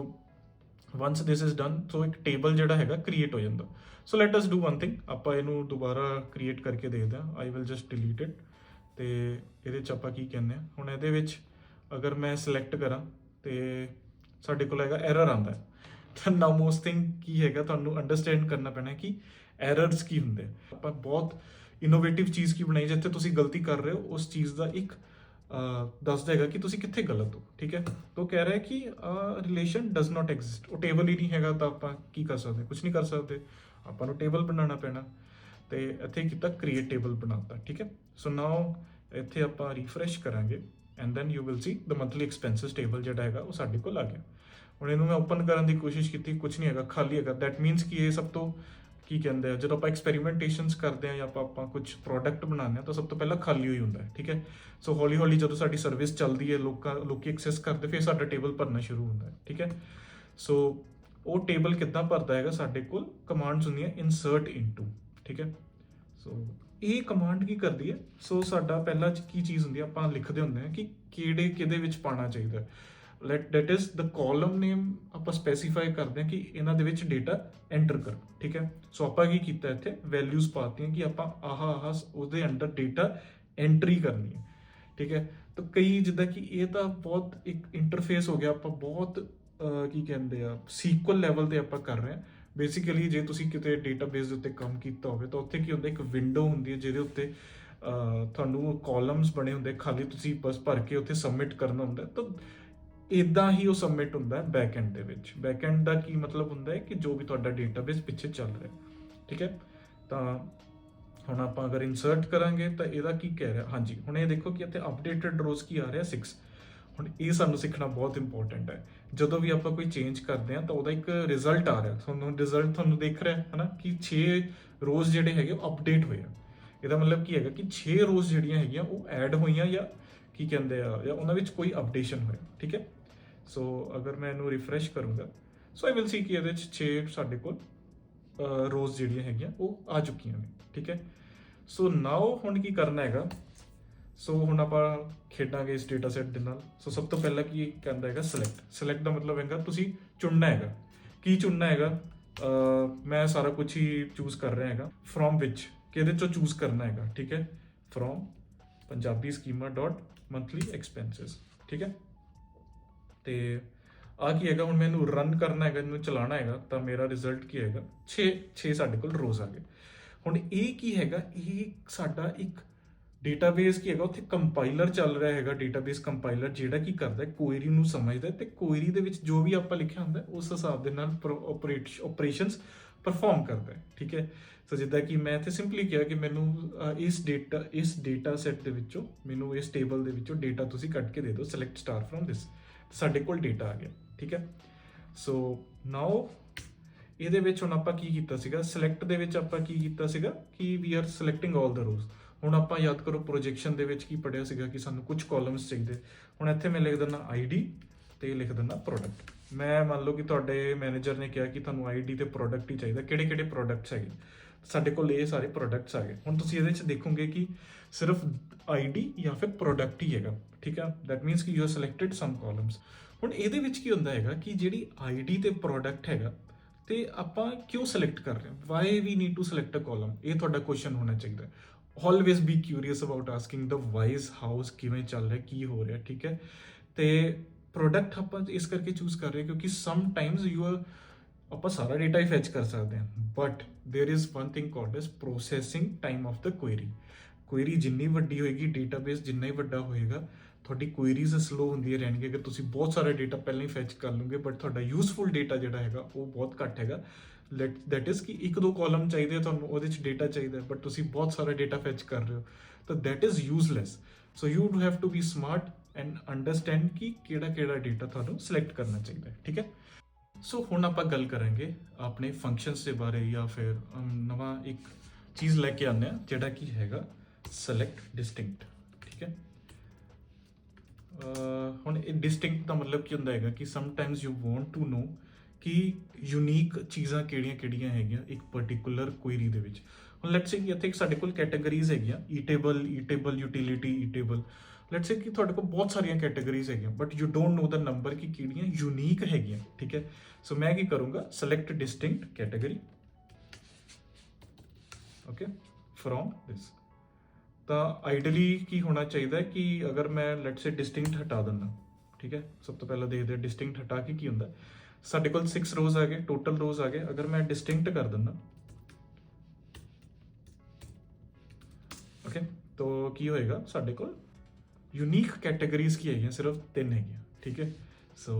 S1: once this is done so ਇੱਕ ਟੇਬਲ ਜਿਹੜਾ ਹੈਗਾ ਕ੍ਰੀਏਟ ਹੋ ਜਾਂਦਾ। So let us do one thing ਆਪਾਂ ਇਹਨੂੰ ਦੁਬਾਰਾ ਕ੍ਰੀਏਟ ਕਰਕੇ ਦੇਖਦੇ ਹਾਂ I will just delete it ਤੇ ਇਹਦੇ ਚ ਆਪਾਂ ਕੀ ਕਹਿੰਦੇ ਆ ਹੁਣ ਇਹਦੇ ਵਿੱਚ ਅਗਰ ਮੈਂ ਸਿਲੈਕਟ ਕਰਾਂ ਤੇ ਸਾਡੇ ਕੋਲ ਹੈਗਾ ਐਰਰ ਆਂਦਾ ਹੈ। ਤਾਂ ਨਾਓ ਮੋਸਟ ਥਿੰਗ ਕੀ ਹੈਗਾ? ਤੁਹਾਨੂੰ ਅੰਡਰਸਟੈਂਡ ਕਰਨਾ ਪੈਣਾ ਕਿ ਐਰਰਸ ਕੀ ਹੁੰਦੇ ਆਪਾਂ ਬਹੁਤ ਇਨੋਵੇਟਿਵ ਚੀਜ਼ ਕੀ ਬਣਾਈ ਜਿੱਥੇ ਤੁਸੀਂ ਗਲਤੀ ਕਰ ਰਹੇ ਹੋ ਉਸ ਚੀਜ਼ ਦਾ ਇੱਕ ਅਹ, ਦੱਸ ਦੇਗਾ ਕਿ ਤੁਸੀਂ ਕਿੱਥੇ ਗਲਤ ਹੋ ਠੀਕ ਹੈ? ਤਾਂ ਉਹ ਕਹਿ ਰਿਹਾ ਕਿ ਰਿਲੇਸ਼ਨ ਡਸ ਨਾਟ ਐਗਜ਼ਿਸਟ ਉਹ ਟੇਬਲ ਹੀ ਨਹੀਂ ਹੈਗਾ ਤਾਂ ਆਪਾਂ ਕੀ ਕਰ ਸਕਦੇ? ਕੁਝ ਨਹੀਂ ਕਰ ਸਕਦੇ। ਆਪਾਂ ਨੂੰ ਟੇਬਲ ਬਣਾਉਣਾ ਪੈਣਾ। ਤੇ ਇੱਥੇ ਕੀਤਾ ਕ੍ਰੀਏਟ ਟੇਬਲ ਬਣਾਤਾ ਠੀਕ ਹੈ? ਸੋ ਨਾਓ ਇੱਥੇ ਆਪਾਂ ਰੀਫਰੈਸ਼ ਕਰਾਂਗੇ and then you will see the monthly expenses table ਜਿਹੜਾ ਹੈਗਾ ਉਹ ਸਾਡੇ ਕੋਲ ਆ ਗਿਆ। ਹੁਣ ਇਹਨੂੰ ਮੈਂ ਓਪਨ ਕਰਨ ਦੀ ਕੋਸ਼ਿਸ਼ ਕੀਤੀ ਕੁਝ ਨਹੀਂ ਹੈਗਾ, ਖਾਲੀ ਹੈਗਾ। ਦੈਟ ਮੀਨਸ ਕਿ ਇਹ ਸਭ ਤੋਂ ਕੀ ਕਹਿੰਦੇ ਆ, ਜਦੋਂ ਆਪਾਂ ਐਕਸਪੈਰੀਮੈਂਟੇਸ਼ਨਸ ਕਰਦੇ ਆ ਜਾਂ ਆਪਾਂ ਆਪਾਂ ਕੁਝ ਪ੍ਰੋਡਕਟ ਬਣਾਉਂਦੇ ਆ ਤਾਂ ਸਭ ਤੋਂ ਪਹਿਲਾਂ ਖਾਲੀ ਹੋਈ ਹੁੰਦਾ ਠੀਕ ਹੈ? ਸੋ ਹੌਲੀ ਹੌਲੀ ਜਦੋਂ ਸਾਡੀ ਸਰਵਿਸ ਚੱਲਦੀ ਹੈ, ਲੋਕਾਂ ਲੋਕੀ ਐਕਸੈਸ ਕਰਦੇ, ਫਿਰ ਸਾਡਾ ਟੇਬਲ ਭਰਨਾ ਸ਼ੁਰੂ ਹੁੰਦਾ ਹੈ, ਠੀਕ ਹੈ? ਸੋ ਉਹ ਟੇਬਲ ਕਿੱਦਾਂ ਭਰਦਾ ਹੈਗਾ ਸਾਡੇ ਕੋਲ? ਕਮਾਂਡਸ ਹੁੰਦੀਆਂ ਇਨਸਰਟ ਇਨਟੂ ਠੀਕ ਹੈ? ਸੋ ਇਹ ਕਮਾਂਡ ਕੀ ਕਰਦੀ ਹੈ? ਸੋ ਸਾਡਾ ਪਹਿਲਾ ਚ ਕੀ ਚੀਜ਼ ਹੁੰਦੀ ਹੈ? ਆਪਾਂ ਲਿਖਦੇ ਹੁੰਦੇ ਹਾਂ ਕਿ ਕਿਹੜੇ ਕਿਹਦੇ ਵਿੱਚ ਪਾਣਾ ਚਾਹੀਦਾ let that is the column name ਆਪਾਂ ਸਪੈਸੀਫਾਈ ਕਰਦੇ ਹਾਂ ਕਿ ਇਹਨਾਂ ਦੇ ਵਿੱਚ ਡਾਟਾ ਐਂਟਰ ਕਰੋ, ਠੀਕ ਹੈ? ਸੋ ਆਪਾਂ ਕੀ ਕੀਤਾ ਇੱਥੇ? ਵੈਲਿਊਜ਼ ਪਾਤੀਆਂ ਕਿ ਆਪਾਂ ਆਹ ਆਹ, ਉਹਦੇ ਅੰਡਰ ਡਾਟਾ ਐਂਟਰੀ ਕਰਨੀ ਹੈ, ਠੀਕ ਹੈ? ਤਾਂ ਕਈ ਜਿੱਦਾਂ ਕਿ ਇਹ ਤਾਂ ਬਹੁਤ ਇੱਕ ਇੰਟਰਫੇਸ ਹੋ ਗਿਆ, ਆਪਾਂ ਬਹੁਤ ਕੀ ਕਹਿੰਦੇ ਆ ਸੀਕੁਅਲ ਲੈਵਲ ਤੇ ਆਪਾਂ ਕਰ ਰਹੇ ਹਾਂ। ਬੇਸਿਕਲੀ ਜੇ ਤੁਸੀਂ ਕਿਤੇ ਡੇਟਾਬੇਸ ਦੇ ਉੱਤੇ ਕੰਮ ਕੀਤਾ ਹੋਵੇ, ਤਾਂ ਉੱਥੇ ਕੀ ਹੁੰਦਾ, ਇੱਕ ਵਿੰਡੋ ਹੁੰਦੀ ਹੈ ਜਿਹਦੇ ਉੱਤੇ ਤੁਹਾਨੂੰ ਕਾਲਮਸ ਬਣੇ ਹੁੰਦੇ ਖਾਲੀ ਤੁਸੀਂ ਬਸ ਭਰ ਕੇ ਉੱਥੇ ਸਬਮਿਟ ਕਰਨਾ ਹੁੰਦਾ ਤਾਂ ਇਦਾਂ ਹੀ ਉਹ ਸਬਮਿਟ ਹੁੰਦਾ ਹੈ ਬੈਕਐਂਡ ਦੇ ਵਿੱਚ। ਬੈਕਐਂਡ ਦਾ ਕੀ ਮਤਲਬ ਹੁੰਦਾ ਹੈ ਕਿ ਜੋ ਵੀ ਤੁਹਾਡਾ ਡੇਟਾਬੇਸ ਪਿੱਛੇ ਚੱਲ ਰਿਹਾ ਠੀਕ ਹੈ? ਤਾਂ ਹੁਣ ਆਪਾਂ ਅਗਰ ਇਨਸਰਟ ਕਰਾਂਗੇ, ਤਾਂ ਇਹਦਾ ਕੀ ਕਹਿ ਰਿਹਾ? ਹਾਂਜੀ, ਹੁਣ ਇਹ ਦੇਖੋ ਕਿ ਇੱਥੇ ਅਪਡੇਟਡ ਰੋਜ਼ ਕੀ ਆ ਰਿਹਾ 6 ਹੁਣ ਇਹ ਸਾਨੂੰ ਸਿੱਖਣਾ ਬਹੁਤ ਇੰਪੋਰਟੈਂਟ ਹੈ। ਜਦੋਂ ਵੀ ਆਪਾਂ ਕੋਈ ਚੇਂਜ ਕਰਦੇ ਆ ਤਾਂ ਉਹਦਾ ਇੱਕ ਰਿਜ਼ਲਟ ਆ ਰਿਹਾ। ਤੁਹਾਨੂੰ ਰਿਜ਼ਲਟ ਤੁਹਾਨੂੰ ਦਿਖ ਰਿਹਾ ਹੈ ਨਾ ਕਿ 6 ਰੋਜ਼ ਜਿਹੜੇ ਹੈਗੇ ਉਹ ਅਪਡੇਟ ਹੋਏ ਆ। ਇਹਦਾ ਮਤਲਬ ਕੀ ਹੈਗਾ ਕਿ 6 ਰੋਜ਼ ਜਿਹੜੀਆਂ ਹੈਗੀਆਂ ਉਹ ਐਡ ਹੋਈਆਂ ਜਾਂ ਕੀ ਕਹਿੰਦੇ ਆ, ਜਾਂ ਉਹਨਾਂ ਵਿੱਚ ਕੋਈ ਅਪਡੇਸ਼ਨ ਹੋਇਆ, ਠੀਕ ਹੈ? ਸੋ ਅਗਰ ਮੈਂ ਇਹਨੂੰ ਰਿਫਰੈਸ਼ ਕਰੂੰਗਾ ਸੋ ਆਈ ਵਿਲ ਸੀ ਕਿ ਇਹਦੇ ਚ 6 ਸਾਡੇ ਕੋਲ ਰੋਜ਼ ਜਿਹੜੀਆਂ ਹੈਗੀਆਂ ਉਹ ਆ ਚੁੱਕੀਆਂ ਨੇ, ਠੀਕ ਹੈ? ਸੋ ਨਾਓ ਹੁਣ ਕੀ ਕਰਨਾ ਹੈਗਾ? ਸੋ ਹੁਣ ਆਪਾਂ ਖੇਡਾਂਗੇ ਇਸ ਡਾਟਾ ਸੈੱਟ ਦੇ ਨਾਲ। ਸੋ ਸਭ ਤੋਂ ਪਹਿਲਾਂ ਕੀ ਕਹਿੰਦਾ ਹੈਗਾ? ਸਿਲੈਕਟ ਸਿਲੈਕਟ ਦਾ ਮਤਲਬ ਹੈਗਾ, ਤੁਸੀਂ ਚੁਣਨਾ ਹੈਗਾ। ਕੀ ਚੁਣਨਾ ਹੈਗਾ? ਮੈਂ ਸਾਰਾ ਕੁਝ ਹੀ ਚੂਜ਼ ਕਰ ਰਿਹਾ ਹੈਗਾ। ਫਰੋਮ ਵਿਚ ਕਿਹਦੇ ਚੋਂ ਚੂਜ਼ ਕਰਨਾ ਹੈਗਾ? ਠੀਕ ਹੈ? From Punjabi schema dot monthly expenses ਠੀਕ ਹੈ? ਤੇ ਆ ਕੀ ਹੈਗਾ? ਹੁਣ ਮੈਨੂੰ ਰਨ ਕਰਨਾ ਹੈਗਾ ਇਹਨੂੰ ਚਲਾਉਣਾ ਹੈਗਾ, ਤਾਂ ਮੇਰਾ ਰਿਜ਼ਲਟ ਕੀ ਹੈਗਾ? 6 6 ਸਾਡੇ ਕੋਲ ਰੋਜ਼ ਆ ਗਏ। ਹੁਣ ਇਹ ਕੀ ਹੈਗਾ? ਇਹ ਸਾਡਾ ਇੱਕ ਡੇਟਾਬੇਸ ਕੀ ਹੈਗਾ? ਉੱਥੇ ਕੰਪਾਈਲਰ ਚੱਲ ਰਿਹਾ ਹੈਗਾ ਡੇਟਾਬੇਸ ਕੰਪਾਈਲਰ ਜਿਹੜਾ ਕੀ ਕਰਦਾ ਹੈ ਕੁਐਰੀ ਨੂੰ ਸਮਝਦਾ ਹੈ ਤੇ ਕੁਐਰੀ ਦੇ ਵਿੱਚ ਜੋ ਵੀ ਆਪਾਂ ਲਿਖਿਆ ਹੁੰਦਾ ਉਸ ਹਿਸਾਬ ਦੇ ਨਾਲ ਆਪਰੇਟ ਆਪਰੇਸ਼ਨਸ ਪਰਫਾਰਮ ਕਰਦਾ ਹੈ, ਠੀਕ ਹੈ? ਸੋ ਜਿੱਦਾਂ ਕਿ ਮੈਂ ਇੱਥੇ ਸਿੰਪਲੀ ਕਿਹਾ ਕਿ ਮੈਨੂੰ ਇਸ ਡੇਟਾ ਇਸ ਡੇਟਾ ਸੈੱਟ ਦੇ ਵਿੱਚੋਂ, ਮੈਨੂੰ ਇਸ ਟੇਬਲ ਦੇ ਵਿੱਚੋਂ ਡੇਟਾ ਤੁਸੀਂ ਕੱਟ ਕੇ ਦੇ ਦਿਓ ਸਿਲੈਕਟ ਸਟਾਰ ਫਰਮ ਦਿਸ ਸਾਡੇ ਕੋਲ ਡੇਟਾ ਆ ਗਿਆ, ਠੀਕ ਹੈ? ਸੋ ਨਾਓ ਇਹਦੇ ਵਿੱਚ ਹੁਣ ਆਪਾਂ ਕੀ ਕੀਤਾ ਸੀਗਾ? ਸਿਲੈਕਟ ਦੇ ਵਿੱਚ ਆਪਾਂ ਕੀ ਕੀਤਾ ਸੀਗਾ? ਕਿ ਵੀ ਆਰ ਸਿਲੈਕਟਿੰਗ 올 ਦਾ ਰੋਜ਼ ਹੁਣ ਆਪਾਂ ਯਾਦ ਕਰੋ ਪ੍ਰੋਜੈਕਸ਼ਨ ਦੇ ਵਿੱਚ ਕੀ ਪੜਿਆ ਸੀਗਾ ਕਿ ਸਾਨੂੰ ਕੁਝ ਕਾਲਮਸ ਚਾਹੀਦੇ। ਹੁਣ ਇੱਥੇ ਮੈਂ ਲਿਖ ਦਿੰਦਾ ਆਈਡੀ ਤੇ ਲਿਖ ਦਿੰਦਾ ਪ੍ਰੋਡਕਟ ਮੈਂ ਮੰਨ ਲਓ ਕਿ ਤੁਹਾਡੇ ਮੈਨੇਜਰ ਨੇ ਕਿਹਾ ਕਿ ਤੁਹਾਨੂੰ ਆਈਡੀ ਤੇ ਪ੍ਰੋਡਕਟ ਹੀ ਚਾਹੀਦਾ, ਕਿਹੜੇ ਕਿਹੜੇ ਪ੍ਰੋਡਕਟਸ ਹੈਗੇ? ਸਾਡੇ ਕੋਲ ਇਹ ਸਾਰੇ ਪ੍ਰੋਡਕਟਸ ਆ ਗਏ ਹੁਣ ਤੁਸੀਂ ਇਹਦੇ ਵਿੱਚ ਦੇਖੋਗੇ ਕਿ ਸਿਰਫ ਆਈਡੀ ਜਾਂ ਫਿਰ ਪ੍ਰੋਡਕਟ ਹੀ ਹੈਗਾ, ਠੀਕ ਹੈ ਦੈਟ ਮੀਨਸ ਕਿ you have selected some columns ਹੁਣ ਇਹਦੇ ਵਿੱਚ ਕੀ ਹੁੰਦਾ ਹੈਗਾ ਕਿ ਜਿਹੜੀ ਆਈਡੀ ਤੇ ਪ੍ਰੋਡਕਟ ਹੈਗਾ ਤੇ ਆਪਾਂ ਕਿਉਂ ਸਿਲੈਕਟ ਕਰ ਰਹੇ ਹਾਂ? Why we need to select a column ਇਹ ਤੁਹਾਡਾ ਕੁਐਸਚਨ ਹੋਣਾ ਚਾਹੀਦਾ। always be curious about asking the whys hows ਕਿਵੇਂ ਚੱਲ ਰਿਹਾ ਕੀ ਹੋ ਰਿਹਾ ਠੀਕ ਹੈ ਤੇ ਪ੍ਰੋਡਕਟ ਆਪਾਂ ਇਸ ਕਰਕੇ ਚੂਜ਼ ਕਰ ਰਹੇ ਹਾਂ ਕਿਉਂਕਿ ਸਮ ਟਾਈਮਸ ਯੂ ਆਰ ਆਪਾਂ ਸਾਰਾ ਡਾਟਾ ਹੀ ਫੈਚ ਕਰ ਸਕਦੇ ਹਾਂ but there is one thing called as processing time of the query query ਜਿੰਨੀ ਵੱਡੀ ਹੋਏਗੀ ਡੇਟਾਬੇਸ ਜਿੰਨਾ ਹੀ ਵੱਡਾ ਹੋਏਗਾ ਤੁਹਾਡੀ ਕੁਐਰੀਜ਼ ਸਲੋ ਹੁੰਦੀਆਂ ਰਹਿਣਗੀਆਂ ਅਗਰ ਤੁਸੀਂ ਬਹੁਤ ਸਾਰਾ ਡਾਟਾ ਪਹਿਲਾਂ ਹੀ ਫੈਚ ਕਰ ਲਓਗੇ ਬਟ ਤੁਹਾਡਾ ਯੂਸਫੁਲ ਡਾਟਾ ਜਿਹੜਾ ਹੈਗਾ ਉਹ ਬਹੁਤ ਘੱਟ ਹੈਗਾ ਦੈਟ ਇਜ਼ ਕਿ ਇੱਕ ਦੋ ਕਾਲਮ ਚਾਹੀਦੇ ਆ ਤੁਹਾਨੂੰ ਉਹਦੇ ਚ ਡਾਟਾ ਚਾਹੀਦਾ ਬਟ ਤੁਸੀਂ ਬਹੁਤ ਸਾਰਾ ਡਾਟਾ ਫੈਚ ਕਰ ਰਹੇ ਹੋ ਤਾਂ that is useless so you do have to be smart and understand ਕਿ ਕਿਹੜਾ ਕਿਹੜਾ ਡਾਟਾ ਤੁਹਾਨੂੰ ਸਿਲੈਕਟ ਕਰਨਾ ਚਾਹੀਦਾ ਹੈ ਠੀਕ ਹੈ ਸੋ ਹੁਣ ਆਪਾਂ ਗੱਲ ਕਰਾਂਗੇ ਆਪਣੇ ਫੰਕਸ਼ਨਸ ਦੇ ਬਾਰੇ ਜਾਂ ਫਿਰ ਅਮ, ਨਵਾਂ ਇੱਕ ਚੀਜ਼ ਲੈ ਕੇ ਆਉਂਦੇ ਆ ਜਿਹੜਾ ਕੀ ਹੈਗਾ ਸਿਲੈਕਟ ਡਿਸਟਿੰਕਟ ਠੀਕ ਹੈ ਅਹ, ਹੁਣ ਇਹ ਡਿਸਟਿੰਕਟ ਦਾ ਮਤਲਬ ਕੀ ਹੁੰਦਾ ਹੈਗਾ ਕਿ sometimes you want to know ਕਿ ਯੂਨੀਕ ਚੀਜ਼ਾਂ ਕਿਹੜੀਆਂ-ਕਿਹੜੀਆਂ ਹੈਗੀਆਂ ਇੱਕ ਪਾਰਟਿਕੂਲਰ ਕੁਐਰੀ ਦੇ ਵਿੱਚ। ਹੁਣ ਲੈਟਸ ਸੇ ਕਿ ਇੱਥੇ ਸਾਡੇ ਕੋਲ ਕੈਟਾਗਰੀਜ਼ ਹੈਗੀਆਂ ਈਟੇਬਲ ਈਟੇਬਲ ਯੂਟਿਲਿਟੀ ਈਟੇਬਲ ਲੈਟਸ ਸੇ ਕਿ ਤੁਹਾਡੇ ਕੋਲ ਬਹੁਤ ਸਾਰੀਆਂ ਕੈਟਾਗਰੀਜ਼ ਹੈਗੀਆਂ but you don't know the number ਕਿ ਕਿਹੜੀਆਂ ਯੂਨੀਕ ਹੈਗੀਆਂ, ਠੀਕ ਹੈ? ਸੋ ਮੈਂ ਕੀ ਕਰੂੰਗਾ select distinct category okay from this ਤਾਂ ਆਈਡਲੀ ਕੀ ਹੋਣਾ ਚਾਹੀਦਾ ਕਿ ਅਗਰ ਮੈਂ ਲੈਟਸ ਸੇ ਡਿਸਟਿੰਕਟ ਹਟਾ ਦਿੰਦਾ, ਠੀਕ ਹੈ? ਸਭ ਤੋਂ ਪਹਿਲਾਂ ਦੇਖਦੇ ਡਿਸਟਿੰਕਟ ਹਟਾ ਕੇ ਕੀ ਹੁੰਦਾ ਸਾਡੇ ਕੋਲ 6 ਰੋਜ਼ ਆ ਗਏ ਟੋਟਲ ਰੋਜ਼ ਆ ਗਏ ਅਗਰ ਮੈਂ ਡਿਸਟਿੰਕਟ ਕਰ ਦਿੰਦਾ। ਓਕੇ ਤੋ ਕੀ ਹੋਏਗਾ? ਸਾਡੇ ਕੋਲ ਯੂਨੀਕ ਕੈਟਾਗਰੀਜ਼ ਕੀ ਹੈਗੀਆਂ? ਸਿਰਫ ਤਿੰਨ ਹੈਗੀਆਂ, ਠੀਕ ਹੈ? ਸੋ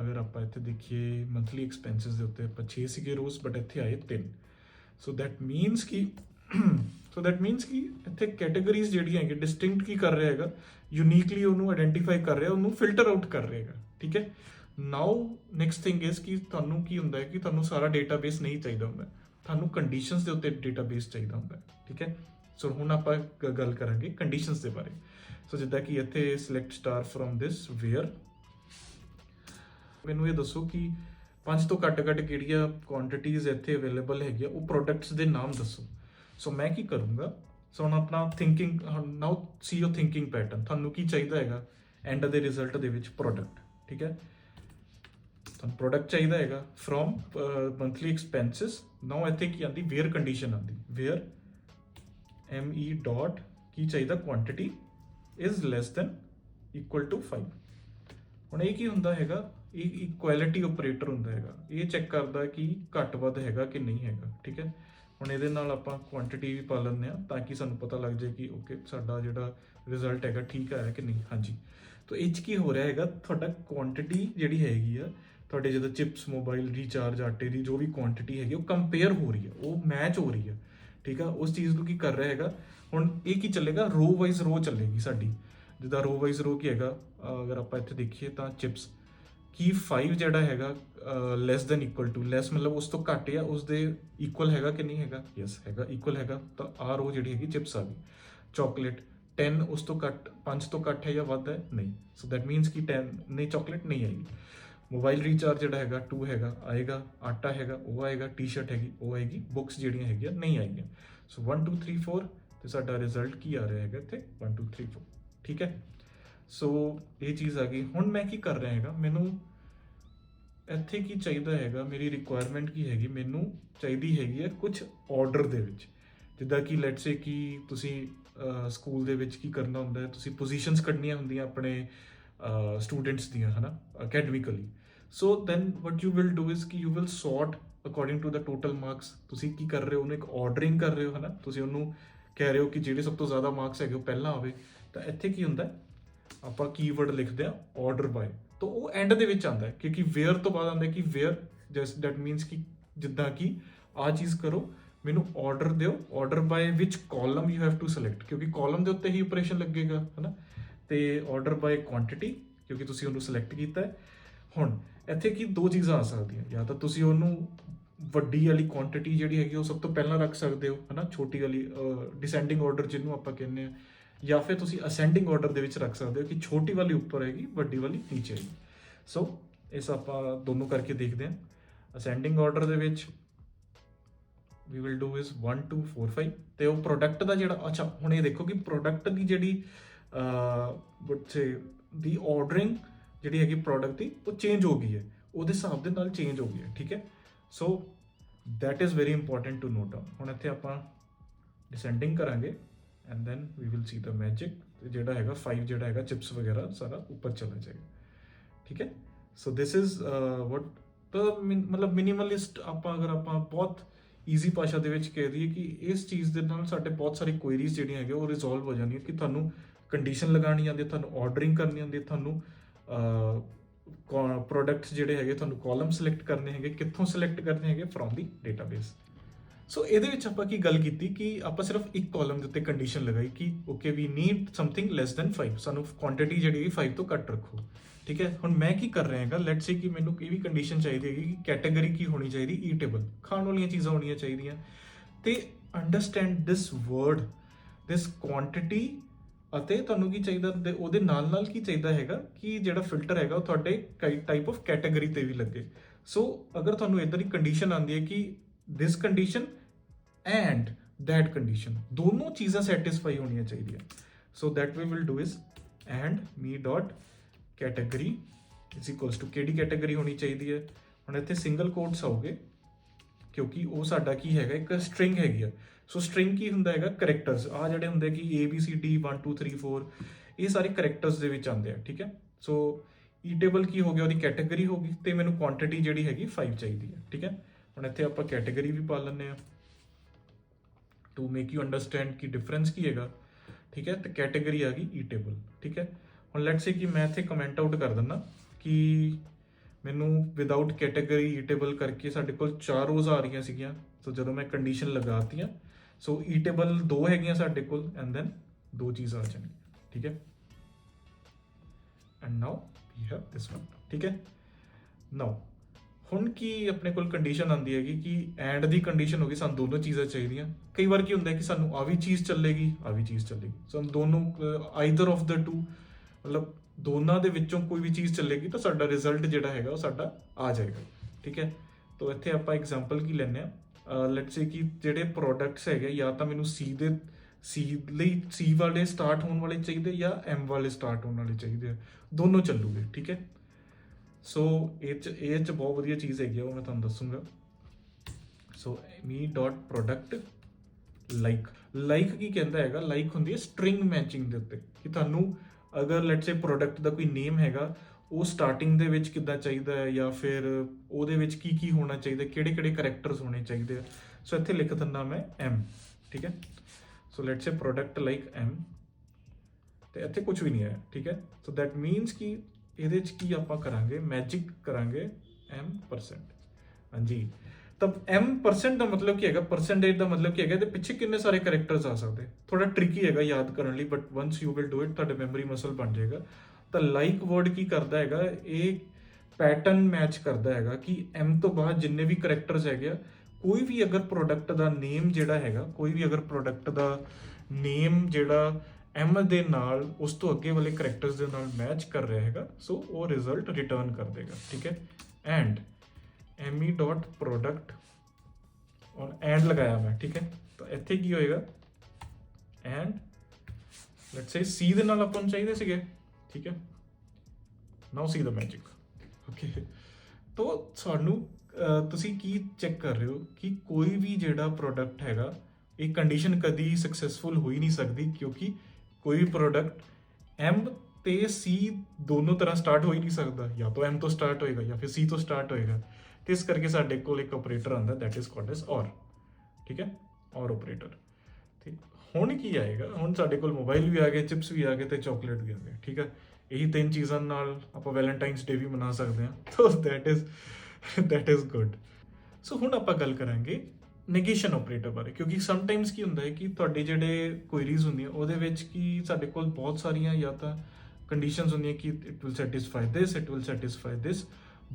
S1: ਅਗਰ ਆਪਾਂ ਇੱਥੇ ਦੇਖੀਏ ਮੰਥਲੀ ਐਕਸਪੈਂਸਸ ਦੇ ਉੱਤੇ, ਆਪਾਂ 6 ਸੀਗੇ ਰੋਜ਼ ਬਟ ਇੱਥੇ ਆਏ 3 ਸੋ ਦੈਟ ਮੀਨਸ ਕਿ ਸੋ ਦੈਟ ਮੀਨਸ ਕਿ ਇੱਥੇ ਕੈਟਾਗਰੀਜ਼ ਜਿਹੜੀਆਂ ਹੈਗੇ ਡਿਸਟਿੰਕਟ ਕੀ ਕਰ ਰਿਹਾ ਹੈਗਾ? ਯੂਨੀਕਲੀ ਉਹਨੂੰ ਆਇਡੈਂਟੀਫਾਈ ਕਰ ਰਿਹਾ, ਉਹਨੂੰ ਫਿਲਟਰ ਆਊਟ ਕਰ ਰਿਹਾ ਹੈਗਾ, ਠੀਕ ਹੈ? ਨਾਓ ਨੈਕਸਟ ਥਿੰਗ ਇਜ਼ ਕਿ ਤੁਹਾਨੂੰ ਕੀ ਹੁੰਦਾ ਹੈ ਕਿ ਤੁਹਾਨੂੰ ਸਾਰਾ ਡੇਟਾਬੇਸ ਨਹੀਂ ਚਾਹੀਦਾ ਹੁੰਦਾ ਤੁਹਾਨੂੰ ਕੰਡੀਸ਼ਨਸ ਦੇ ਉੱਤੇ ਡੇਟਾਬੇਸ ਚਾਹੀਦਾ ਹੁੰਦਾ ਠੀਕ ਹੈ? ਸੋ ਹੁਣ ਆਪਾਂ ਗ- ਗੱਲ ਕਰਾਂਗੇ ਕੰਡੀਸ਼ਨਸ ਦੇ ਬਾਰੇ। ਸੋ ਜਿੱਦਾਂ ਕਿ ਇੱਥੇ select star from this where ਮੈਨੂੰ ਇਹ ਦੱਸੋ ਕਿ ਪੰਜ ਤੋਂ ਘੱਟ ਘੱਟ ਕਿਹੜੀਆਂ ਕੁਆਂਟੀਟੀਆਂ ਇੱਥੇ ਅਵੇਲੇਬਲ ਹੈਗੀਆਂ, ਉਹ ਪ੍ਰੋਡਕਟਸ ਦੇ ਨਾਮ ਦੱਸੋ। ਸੋ ਮੈਂ ਕੀ ਕਰੂੰਗਾ? ਸੋ ਹੁਣ ਆਪਣਾ thinking now see your thinking pattern ਤੁਹਾਨੂੰ ਕੀ ਚਾਹੀਦਾ ਹੈਗਾ? ਐਂਡ ਦੇ ਰਿਜ਼ਲਟ ਦੇ ਵਿੱਚ ਪ੍ਰੋਡਕਟ ਠੀਕ ਹੈ? ਤੁਹਾਨੂੰ ਪ੍ਰੋਡਕਟ ਚਾਹੀਦਾ ਹੈਗਾ ਫਰੋਮ ਮੰਥਲੀ ਐਕਸਪੈਂਸਸ ਨਾਓ ਇੱਥੇ ਕੀ and the where condition and the where M E dot ਕੀ ਚਾਹੀਦਾ quantity is less than equal to 5 ਹੁਣ ਇਹ ਕੀ ਹੁੰਦਾ ਹੈਗਾ, ਇਹ ਇਕੁਐਲਿਟੀ ਆਪਰੇਟਰ ਹੁੰਦਾ ਹੈਗਾ। ਇਹ ਚੈੱਕ ਕਰਦਾ ਕਿ ਘੱਟ ਵੱਧ ਹੈਗਾ ਕਿ ਨਹੀਂ ਹੈਗਾ, ਠੀਕ ਹੈ? ਹੁਣ ਇਹਦੇ ਨਾਲ ਆਪਾਂ ਕੁਆਂਟੀਟੀ ਵੀ ਪਾ ਲੈਂਦੇ ਆ ਤਾਂ ਕਿ ਸਾਨੂੰ ਪਤਾ ਲੱਗ ਜਾਏ ਕਿ ਓਕੇ ਸਾਡਾ ਜਿਹੜਾ ਰਿਜ਼ਲਟ ਹੈਗਾ ਠੀਕ ਆਇਆ ਕਿ ਨਹੀਂ। ਹਾਂਜੀ। ਤਾਂ ਇਹ 'ਚ ਕੀ ਹੋ ਰਿਹਾ ਹੈਗਾ, ਤੁਹਾਡਾ ਕੁਆਂਟੀਟੀ ਜਿਹੜੀ ਹੈਗੀ ਆ ਤੁਹਾਡੇ ਜਦੋਂ ਚਿਪਸ ਮੋਬਾਈਲ ਰੀਚਾਰਜ ਆਟੇ ਦੀ ਜੋ ਵੀ ਕੁਆਂਟੀਟੀ ਹੈਗੀ, ਉਹ ਕੰਪੇਅਰ ਹੋ ਰਹੀ ਹੈ, ਉਹ ਮੈਚ ਹੋ ਰਹੀ ਹੈ, ਠੀਕ ਆ? ਉਸ ਚੀਜ਼ ਨੂੰ ਕੀ ਕਰ ਰਿਹਾ ਹੈਗਾ? ਹੁਣ ਇਹ ਕੀ ਚੱਲੇਗਾ? ਰੋ ਵਾਈਜ਼ ਰੋ ਚੱਲੇਗੀ ਸਾਡੀ। ਜਿੱਦਾਂ ਰੋ ਵਾਈਜ਼ ਰੋ ਕੀ ਹੈਗਾ? ਅਗਰ ਆਪਾਂ ਇੱਥੇ ਦੇਖੀਏ ਤਾਂ ਚਿਪਸ, ਕੀ 5 ਜਿਹੜਾ ਹੈਗਾ less than equal to less ਮਤਲਬ ਉਸ ਤੋਂ ਘੱਟ ਆ ਉਸ ਦੇ ਇਕੁਅਲ ਹੈਗਾ ਕਿ ਨਹੀਂ ਹੈਗਾ? ਯੈਸ ਹੈਗਾ ਇਕੁਅਲ ਹੈਗਾ। ਤਾਂ ਆਰ ਰੋ ਜਿਹੜੀ ਹੈਗੀ ਚਿਪਸ ਆ ਗਈ। ਚਾਕਲੇਟ 10 ਉਸ ਤੋਂ ਘੱਟ 5 ਤੋਂ ਘੱਟ ਹੈ ਜਾਂ ਵੱਧ ਹੈ? ਨਹੀਂ। ਸੋ ਦੈਟ ਮੀਨਸ ਕਿ 10 ਨਹੀਂ ਚਾਕਲੇਟ ਨਹੀਂ ਆਏਗੀ। ਮੋਬਾਈਲ ਰੀਚਾਰਜ ਜਿਹੜਾ ਹੈਗਾ 2 ਹੈਗਾ, ਆਏਗਾ, ਆਟਾ ਹੈਗਾ, ਉਹ ਆਏਗਾ ਟੀ-ਸ਼ਰਟ ਹੈਗੀ, ਉਹ ਆਏਗੀ ਬੁੱਕਸ ਜਿਹੜੀਆਂ ਹੈਗੀਆਂ, ਨਹੀਂ ਆਏਗੀਆਂ। ਸੋ 1 2 3 4 ਤੇ ਸਾਡਾ ਰਿਜ਼ਲਟ ਕੀ ਆ ਰਿਹਾ ਹੈਗਾ ਇੱਥੇ? 1 2 3 4 ਠੀਕ ਹੈ? ਸੋ ਇਹ ਚੀਜ਼ ਆ ਗਈ। ਹੁਣ ਮੈਂ ਕੀ ਕਰ ਰਿਹਾ ਹੈਗਾ? ਮੈਨੂੰ ਇੱਥੇ ਕੀ ਚਾਹੀਦਾ ਹੈਗਾ? ਮੇਰੀ ਰਿਕੁਆਇਰਮੈਂਟ ਕੀ ਹੈਗੀ? ਮੈਨੂੰ ਚਾਹੀਦੀ ਹੈਗੀ ਹੈ ਕੁਝ ਆਰਡਰ ਦੇ ਵਿੱਚ। ਜਿੱਦਾਂ ਕਿ ਲੈਟਸ ਸੇ ਕਿ ਤੁਸੀਂ ਸਕੂਲ ਦੇ ਵਿੱਚ ਕੀ ਕਰਨਾ ਹੁੰਦਾ ਹੈ? ਤੁਸੀਂ ਪੋਜੀਸ਼ਨਸ ਕੱਢਣੀਆਂ ਹੁੰਦੀਆਂ ਆਪਣੇ ਸਟੂਡੈਂਟਸ ਦੀਆਂ, ਹਨਾ? Academically so then what you will do is ਕਿ you will sort according to the total marks ਤੁਸੀਂ ਕੀ ਕਰ ਰਹੇ ਹੋ ਉਹਨੂੰ ਇੱਕ ਆਰਡਰਿੰਗ ਕਰ ਰਹੇ ਹੋ ਹਨਾ ਤੁਸੀਂ ਉਹਨੂੰ ਕਹਿ ਰਹੇ ਹੋ ਕਿ ਜਿਹੜੇ ਸਭ ਤੋਂ ਜ਼ਿਆਦਾ ਮਾਰਕਸ ਹੈਗੇ ਉਹ ਪਹਿਲਾਂ ਆਵੇ ਤਾਂ ਇੱਥੇ ਕੀ ਹੁੰਦਾ ਆਪਾਂ ਕੀਵਰਡ ਲਿਖਦੇ ਆ ਆਰਡਰ ਬਾਈ ਤਾਂ ਉਹ ਐਂਡ ਦੇ ਵਿੱਚ ਆਉਂਦਾ ਹੈ ਕਿਉਂਕਿ ਵੇਅਰ ਤੋਂ ਬਾਅਦ ਆਉਂਦਾ ਹੈ ਕਿ ਵੇਅਰ ਜਸਟ ਦੈਟ ਮੀਨਸ ਕਿ ਜਿੱਦਾਂ ਕਿ ਆ ਚੀਜ਼ ਕਰੋ ਮੈਨੂੰ ਆਰਡਰ ਦਿਓ order by which column you have to select ਕਿਉਂਕਿ ਕਾਲਮ ਦੇ ਉੱਤੇ ਹੀ ਆਪਰੇਸ਼ਨ ਲੱਗੇਗਾ ਹਨਾ ਤੇ ਆਰਡਰ ਬਾਈ ਕੁਆਂਟੀਟੀ ਕਿਉਂਕਿ ਤੁਸੀਂ ਉਹਨੂੰ ਸਿਲੈਕਟ ਕੀਤਾ ਹੈ ਹੁਣ ਇੱਥੇ ਕੀ ਦੋ ਚੀਜ਼ਾਂ ਆ ਸਕਦੀਆਂ? ਜਾਂ ਤਾਂ ਤੁਸੀਂ ਉਹਨੂੰ ਵੱਡੀ ਵਾਲੀ ਕੁਆਂਟੀਟੀ ਜਿਹੜੀ ਹੈਗੀ ਉਹ ਸਭ ਤੋਂ ਪਹਿਲਾਂ ਰੱਖ ਸਕਦੇ ਹੋ, ਹਨਾ? ਛੋਟੀ ਵਾਲੀ ਡਿਸੈਂਡਿੰਗ ਆਰਡਰ ਜਿਹਨੂੰ ਆਪਾਂ ਕਹਿੰਦੇ ਆ ਜਾਂ ਫਿਰ ਤੁਸੀਂ ਅਸੈਂਡਿੰਗ ਆਰਡਰ ਦੇ ਵਿੱਚ ਰੱਖ ਸਕਦੇ ਹੋ ਕਿ ਛੋਟੀ ਵਾਲੀ ਉੱਪਰ ਹੈਗੀ, ਵੱਡੀ ਵਾਲੀ ਨੀਚੇ ਹੈਗੀ। ਸੋ ਇਸ ਆਪਾਂ ਦੋਨੋਂ ਕਰਕੇ ਦੇਖਦੇ ਹਾਂ। ਅਸੈਂਡਿੰਗ ਆਰਡਰ ਦੇ ਵਿੱਚ ਵੀ ਵਿਲ ਡੂ ਇਸ 1 2 4 5 ਤੇ ਉਹ ਪ੍ਰੋਡਕਟ ਦਾ ਜਿਹੜਾ, ਅੱਛਾ, ਹੁਣ ਇਹ ਦੇਖੋ ਕਿ ਪ੍ਰੋਡਕਟ ਦੀ ਜਿਹੜੀ ਅ ਸੇ ਦੀ ਆਰਡਰਿੰਗ ਜਿਹੜੀ ਹੈਗੀ ਪ੍ਰੋਡਕਟ ਦੀ, ਉਹ ਚੇਂਜ ਹੋ ਗਈ ਹੈ। ਉਹਦੇ ਹਿਸਾਬ ਦੇ ਨਾਲ ਚੇਂਜ ਹੋ ਗਈ ਹੈ, ਠੀਕ ਹੈ? So that is very important to note down. ਹੁਣ ਇੱਥੇ ਆਪਾਂ ਡਿਸੈਂਡਿੰਗ ਕਰਾਂਗੇ and then we will see the magic ਜਿਹੜਾ ਹੈਗਾ 5 ਜਿਹੜਾ ਹੈਗਾ ਚਿਪਸ ਵਗੈਰਾ, ਸਾਰਾ ਉੱਪਰ ਚਲਾ ਜਾਏਗਾ। ਠੀਕ ਹੈ? ਸੋ ਦਿਸ ਇਜ਼ ਵਟ ਮਤਲਬ ਮਿਨੀਮਲਿਸਟ ਆਪਾਂ ਅਗਰ ਆਪਾਂ ਬਹੁਤ ਈਜ਼ੀ ਭਾਸ਼ਾ ਦੇ ਵਿੱਚ ਕਹਿ ਦਈਏ ਕਿ ਇਸ ਚੀਜ਼ ਦੇ ਨਾਲ ਸਾਡੇ ਬਹੁਤ ਸਾਰੀ ਕੁਐਰੀਜ਼ ਜਿਹੜੀਆਂ ਹੈਗੀਆਂ, ਉਹ ਰਿਜ਼ੋਲਵ ਹੋ ਜਾਂਦੀਆਂ ਕਿ ਤੁਹਾਨੂੰ ਕੰਡੀਸ਼ਨ ਲਗਾਉਣੀ ਆਉਂਦੀ ਹੈ, ਤੁਹਾਨੂੰ ਆਰਡਰਿੰਗ ਕਰਨੀ ਆਉਂਦੀ ਹੈ, ਤੁਹਾਨੂੰ ਪ੍ਰੋਡਕਟਸ ਜਿਹੜੇ ਹੈਗੇ, ਤੁਹਾਨੂੰ ਕਾਲਮ ਸਿਲੈਕਟ ਕਰਨੇ ਹੈਗੇ, ਕਿੱਥੋਂ ਸਿਲੈਕਟ ਕਰਨੇ ਹੈਗੇ ਫਰੋਮ ਦੀ ਡੇਟਾਬੇਸ ਸੋ ਇਹਦੇ ਵਿੱਚ ਆਪਾਂ ਕੀ ਗੱਲ ਕੀਤੀ ਕਿ ਆਪਾਂ ਸਿਰਫ ਇੱਕ ਕਾਲਮ ਦੇ ਉੱਤੇ ਕੰਡੀਸ਼ਨ ਲਗਾਈ ਕਿ okay we need something less than 5 ਸਾਨੂੰ ਕੁਆਂਟੀਟੀ ਜਿਹੜੀ 5 ਤੋਂ ਘੱਟ ਰੱਖੋ। ਠੀਕ ਹੈ? ਹੁਣ ਮੈਂ ਕੀ ਕਰ ਰਿਹਾ ਹੈਗਾ? ਲੈਟਸ ਸੇ ਕਿ ਮੈਨੂੰ ਇਹ ਵੀ ਕੰਡੀਸ਼ਨ ਚਾਹੀਦੀ ਹੈਗੀ ਕਿ ਕੈਟਾਗਰੀ ਕੀ ਹੋਣੀ ਚਾਹੀਦੀ? ਈਟੇਬਲ ਖਾਣ ਵਾਲੀਆਂ ਚੀਜ਼ਾਂ ਹੋਣੀਆਂ ਚਾਹੀਦੀਆਂ। ਤੇ understand this word this quantity ਅਤੇ ਤੁਹਾਨੂੰ ਕੀ ਚਾਹੀਦਾ ਤੇ ਉਹਦੇ ਨਾਲ ਨਾਲ ਕੀ ਚਾਹੀਦਾ ਹੈਗਾ ਕਿ ਜਿਹੜਾ ਫਿਲਟਰ ਹੈਗਾ ਉਹ ਤੁਹਾਡੇ ਕਈ ਟਾਈਪ ਆਫ ਕੈਟਾਗਰੀ ਤੇ ਵੀ ਲੱਗੇ। ਸੋ ਅਗਰ ਤੁਹਾਨੂੰ ਇਦਾਂ ਦੀ ਕੰਡੀਸ਼ਨ ਆਉਂਦੀ ਹੈ ਕਿ this condition and that condition ਦੋਨੋਂ ਚੀਜ਼ਾਂ ਸੈਟੀਸਫਾਈ ਹੋਣੀਆਂ ਚਾਹੀਦੀਆਂ। So that we will do is and me dot category is equals to ਕਿਹੜੀ ਕੈਟਾਗਰੀ ਹੋਣੀ ਚਾਹੀਦੀ ਹੈ? ਹੁਣ ਇੱਥੇ ਸਿੰਗਲ ਕੋਟਸ ਆਉਗੇ, ਕਿਉਂਕਿ ਉਹ ਸਾਡਾ ਕੀ ਹੈਗਾ, ਇੱਕ ਸਟ੍ਰਿੰਗ ਹੈਗੀ ਆ। ਸੋ ਸਟ੍ਰਿੰਗ ਕੀ ਹੁੰਦਾ ਹੈਗਾ? ਕੈਰੈਕਟਰਸ ਆ ਜਿਹੜੇ ਹੁੰਦੇ ਕਿ A, B, C, D 1 2 3 4 ਇਹ ਸਾਰੇ ਕੈਰੈਕਟਰਸ ਦੇ ਵਿੱਚ ਆਉਂਦੇ ਆ, ਠੀਕ ਹੈ? ਸੋ ਈਟੇਬਲ ਕੀ ਹੋ ਗਿਆ? ਉਹਦੀ ਕੈਟਾਗਰੀ ਹੋ ਗਈ ਤੇ ਮੈਨੂੰ ਕੁਆਂਟੀਟੀ ਜਿਹੜੀ ਹੈਗੀ 5 ਚਾਹੀਦੀ ਹੈ, ਠੀਕ ਹੈ? ਹੁਣ ਇੱਥੇ ਆਪਾਂ ਕੈਟਾਗਰੀ ਵੀ ਪਾ ਲੈਂਦੇ ਆ ਟੂ ਮੇਕ ਯੂ ਅੰਡਰਸਟੈਂਡ ਕਿ ਡਿਫਰੈਂਸ ਕੀ ਹੈਗਾ, ਠੀਕ ਹੈ? ਤੇ ਕੈਟਾਗਰੀ ਆ ਗਈ ਈਟੇਬਲ ਠੀਕ ਹੈ? ਹੁਣ ਲੈਟਸ ਸੇ ਕਿ ਮੈਂ ਇੱਥੇ ਕਮੈਂਟ ਆਊਟ ਕਰ ਦਿੰਦਾ ਕਿ ਮੈਨੂੰ ਵਿਦਆਊਟ ਕੈਟਾਗਰੀ ਈਟੇਬਲ ਕਰਕੇ ਸਾਡੇ ਕੋਲ ਚਾਰ ਰੋਜ਼ ਆ ਰਹੀਆਂ ਸੀਗੀਆਂ। ਸੋ ਜਦੋਂ ਮੈਂ ਕੰਡੀਸ਼ਨ ਲਗਾਤੀਆਂ ਸੋ ਈਟੇਬਲ ਦੋ ਹੈਗੀਆਂ ਸਾਡੇ ਕੋਲ ਐਂਡ ਦੈਨ ਦੋ ਚੀਜ਼ਾਂ ਆ ਜਾਣਗੀਆਂ, ਠੀਕ ਹੈ? And now we have this one ਠੀਕ ਹੈ? ਨਾਓ ਹੁਣ ਕੀ ਆਪਣੇ ਕੋਲ ਕੰਡੀਸ਼ਨ ਆਂਦੀ ਹੈਗੀ ਕਿ ਐਂਡ ਦੀ ਕੰਡੀਸ਼ਨ ਹੋ ਗਈ, ਸਾਨੂੰ ਦੋਨੋਂ ਚੀਜ਼ਾਂ ਚਾਹੀਦੀਆਂ। ਕਈ ਵਾਰ ਕੀ ਹੁੰਦਾ ਕਿ ਸਾਨੂੰ ਆ ਵੀ ਚੀਜ਼ ਚੱਲੇਗੀ, ਆ ਵੀ ਚੀਜ਼ ਚੱਲੇਗੀ। ਸਾਨੂੰ ਦੋਨੋਂ ਆਈਦਰ ਆਫ ਦ ਟੂ ਮਤਲਬ ਦੋਨਾਂ ਦੇ ਵਿੱਚੋਂ ਕੋਈ ਵੀ ਚੀਜ਼ ਚੱਲੇਗੀ ਤਾਂ ਸਾਡਾ ਰਿਜ਼ਲਟ ਜਿਹੜਾ ਹੈਗਾ ਉਹ ਸਾਡਾ ਆ ਜਾਏਗਾ, ਠੀਕ ਹੈ? ਤਾਂ ਇੱਥੇ ਆਪਾਂ ਐਗਜ਼ਾਮਪਲ ਕੀ ਲੈਂਦੇ ਆ ਲੈਟਸ ਸੇ ਕਿ ਜਿਹੜੇ ਪ੍ਰੋਡਕਟਸ ਹੈਗੇ ਜਾਂ ਤਾਂ ਮੈਨੂੰ ਸੀ ਦੇ ਸੀ ਲਈ ਸੀ ਵਾਲੇ ਸਟਾਰਟ ਹੋਣ ਵਾਲੇ ਚਾਹੀਦੇ ਜਾਂ ਐਮ ਵਾਲੇ ਸਟਾਰਟ ਹੋਣ ਵਾਲੇ ਚਾਹੀਦੇ ਆ? ਦੋਨੋਂ ਚੱਲੂਗੇ, ਠੀਕ ਹੈ? ਸੋ ਇਹ ਚ ਇਹ ਚ ਬਹੁਤ ਵਧੀਆ ਚੀਜ਼ ਹੈਗੀ ਆ, ਉਹ ਮੈਂ ਤੁਹਾਨੂੰ ਦੱਸੂਗਾ। So me dot product like like ਕੀ ਕਹਿੰਦਾ ਹੈਗਾ? ਲਾਈਕ ਹੁੰਦੀ ਹੈ ਸਟ੍ਰਿੰਗ ਮੈਚਿੰਗ ਦੇ ਉੱਤੇ। ਕਿ ਤੁਹਾਨੂੰ ਅਗਰ ਲੈਟਸ ਸੇ ਪ੍ਰੋਡਕਟ ਦਾ ਕੋਈ ਨੇਮ ਹੈਗਾ ਉਹ ਸਟਾਰਟਿੰਗ ਦੇ ਵਿੱਚ ਕਿੱਦਾਂ ਚਾਹੀਦਾ ਹੈ ਜਾਂ ਫਿਰ ਉਹਦੇ ਵਿੱਚ ਕੀ ਕੀ ਹੋਣਾ ਚਾਹੀਦਾ, ਕਿਹੜੇ ਕਿਹੜੇ ਕੈਰੈਕਟਰਸ ਹੋਣੇ ਚਾਹੀਦੇ ਆ। ਸੋ ਇੱਥੇ ਲਿਖ ਦਿੰਦਾ ਮੈਂ ਐਮ ਠੀਕ ਹੈ? So let's say product like M ਤੇ ਇੱਥੇ ਕੁਝ ਵੀ ਨਹੀਂ ਹੈ, ਠੀਕ ਹੈ? ਸੋ ਦੈਟ ਮੀਨਸ ਕਿ ਇਹਦੇ ਚ ਕੀ ਆਪਾਂ ਕਰਾਂਗੇ? ਮੈਜਿਕ ਕਰਾਂਗੇ m% ਹਾਂਜੀ। ਤਾਂ m% ਦਾ ਮਤਲਬ ਕੀ ਹੈਗਾ? ਪਰਸੈਂਟੇਜ ਦਾ ਮਤਲਬ ਕੀ ਹੈਗਾ? ਇਹਦੇ ਪਿੱਛੇ ਕਿੰਨੇ ਸਾਰੇ ਕੈਰੈਕਟਰਸ ਆ ਸਕਦੇ? ਥੋੜਾ ਟ੍ਰਿਕੀ ਹੈਗਾ ਯਾਦ ਕਰਨ ਲਈ but once you will do it ਤੁਹਾਡੇ ਮੈਮਰੀ ਮਸਲ ਬਣ ਜਾਏਗਾ। ਤਾਂ ਲਾਈਕ ਵਰਡ ਕੀ ਕਰਦਾ ਹੈਗਾ, ਇਹ ਪੈਟਰਨ ਮੈਚ ਕਰਦਾ ਹੈਗਾ ਕਿ m ਤੋਂ ਬਾਅਦ ਜਿੰਨੇ ਵੀ ਕੈਰੈਕਟਰਸ ਹੈਗੇ ਆ, ਕੋਈ ਵੀ ਅਗਰ ਪ੍ਰੋਡਕਟ ਦਾ ਨੇਮ ਜਿਹੜਾ ਹੈਗਾ, ਕੋਈ ਵੀ ਅਗਰ ਪ੍ਰੋਡਕਟ ਦਾ ਨੇਮ ਜਿਹੜਾ m ਦੇ ਨਾਲ, ਉਸ ਤੋਂ ਅੱਗੇ ਵਾਲੇ ਕੈਰੈਕਟਰਸ ਦੇ ਨਾਲ ਮੈਚ ਕਰ ਰਿਹਾ ਹੈਗਾ ਸੋ ਉਹ ਰਿਜ਼ਲਟ ਰਿਟਰਨ ਕਰ ਦੇਗਾ, ਠੀਕ ਹੈ? ਐਂਡ me.product ਔਰ ਐਂਡ ਲਗਾਇਆ ਮੈਂ, ਠੀਕ ਹੈ? ਤਾਂ ਇੱਥੇ ਕੀ ਹੋਏਗਾ? ਐਂਡ ਲੈਟਸ ਸੇ ਸੀ ਦੇ ਨਾਲ ਆਪਾਂ ਨੂੰ ਚਾਹੀਦੇ ਸੀਗੇ। ਠੀਕ ਹੈ? ਨਾਓ ਸੀ ਦਾ ਮੈਜਿਕ ਓਕੇ ਤੋ ਸਾਨੂੰ ਤੁਸੀਂ ਕੀ ਚੈੱਕ ਕਰ ਰਹੇ ਹੋ ਕਿ ਕੋਈ ਵੀ ਜਿਹੜਾ ਪ੍ਰੋਡਕਟ ਹੈਗਾ, ਇਹ ਕੰਡੀਸ਼ਨ ਕਦੀ ਸਕਸੈਸਫੁਲ ਹੋ ਹੀ ਨਹੀਂ ਸਕਦੀ ਕਿਉਂਕਿ ਕੋਈ ਵੀ ਪ੍ਰੋਡਕਟ M ਤੇ C ਦੋਨੋਂ ਤਰ੍ਹਾਂ ਸਟਾਰਟ ਹੋ ਹੀ ਨਹੀਂ ਸਕਦਾ। ਜਾਂ ਤਾਂ M ਤੋਂ ਸਟਾਰਟ ਹੋਏਗਾ ਜਾਂ ਫਿਰ C ਤੋਂ ਸਟਾਰਟ ਹੋਏਗਾ। ਤੇ ਇਸ ਕਰਕੇ ਸਾਡੇ ਕੋਲ ਇੱਕ ਆਪਰੇਟਰ ਆਂਦਾ ਦੈਟ ਇਜ਼ ਕਾਲਡ ਐਸ ਔਰ ਠੀਕ ਹੈ? ਔਰ ਆਪਰੇਟਰ ਠੀਕ ਹੁਣ ਕੀ ਆਏਗਾ? ਹੁਣ ਸਾਡੇ ਕੋਲ ਮੋਬਾਈਲ ਵੀ ਆ ਗਏ ਚਿਪਸ ਵੀ ਆ ਗਏ ਤੇ ਚਾਕਲੇਟ ਵੀ ਆ ਗਏ, ਠੀਕ ਹੈ? ਇਹੀ ਤਿੰਨ ਚੀਜ਼ਾਂ ਨਾਲ ਆਪਾਂ ਵੈਲੈਂਟਾਈਨਸ ਡੇ ਵੀ ਮਨਾ ਸਕਦੇ ਹਾਂ। So that is that is good so ਹੁਣ ਆਪਾਂ ਗੱਲ ਕਰਾਂਗੇ ਨੈਗੇਸ਼ਨ ਆਪਰੇਟਰ ਬਾਰੇ, ਕਿਉਂਕਿ ਸਮਟਾਈਮਸ ਕੀ ਹੁੰਦਾ ਹੈ ਕਿ ਤੁਹਾਡੇ ਜਿਹੜੇ ਕੁਇਰੀਜ਼ ਹੁੰਦੀਆਂ, ਉਹਦੇ ਵਿੱਚ ਕੀ ਸਾਡੇ ਕੋਲ ਬਹੁਤ ਸਾਰੀਆਂ ਜਾਂ ਤਾਂ ਕੰਡੀਸ਼ਨਸ ਹੁੰਦੀਆਂ ਕਿ it will satisfy this it will satisfy this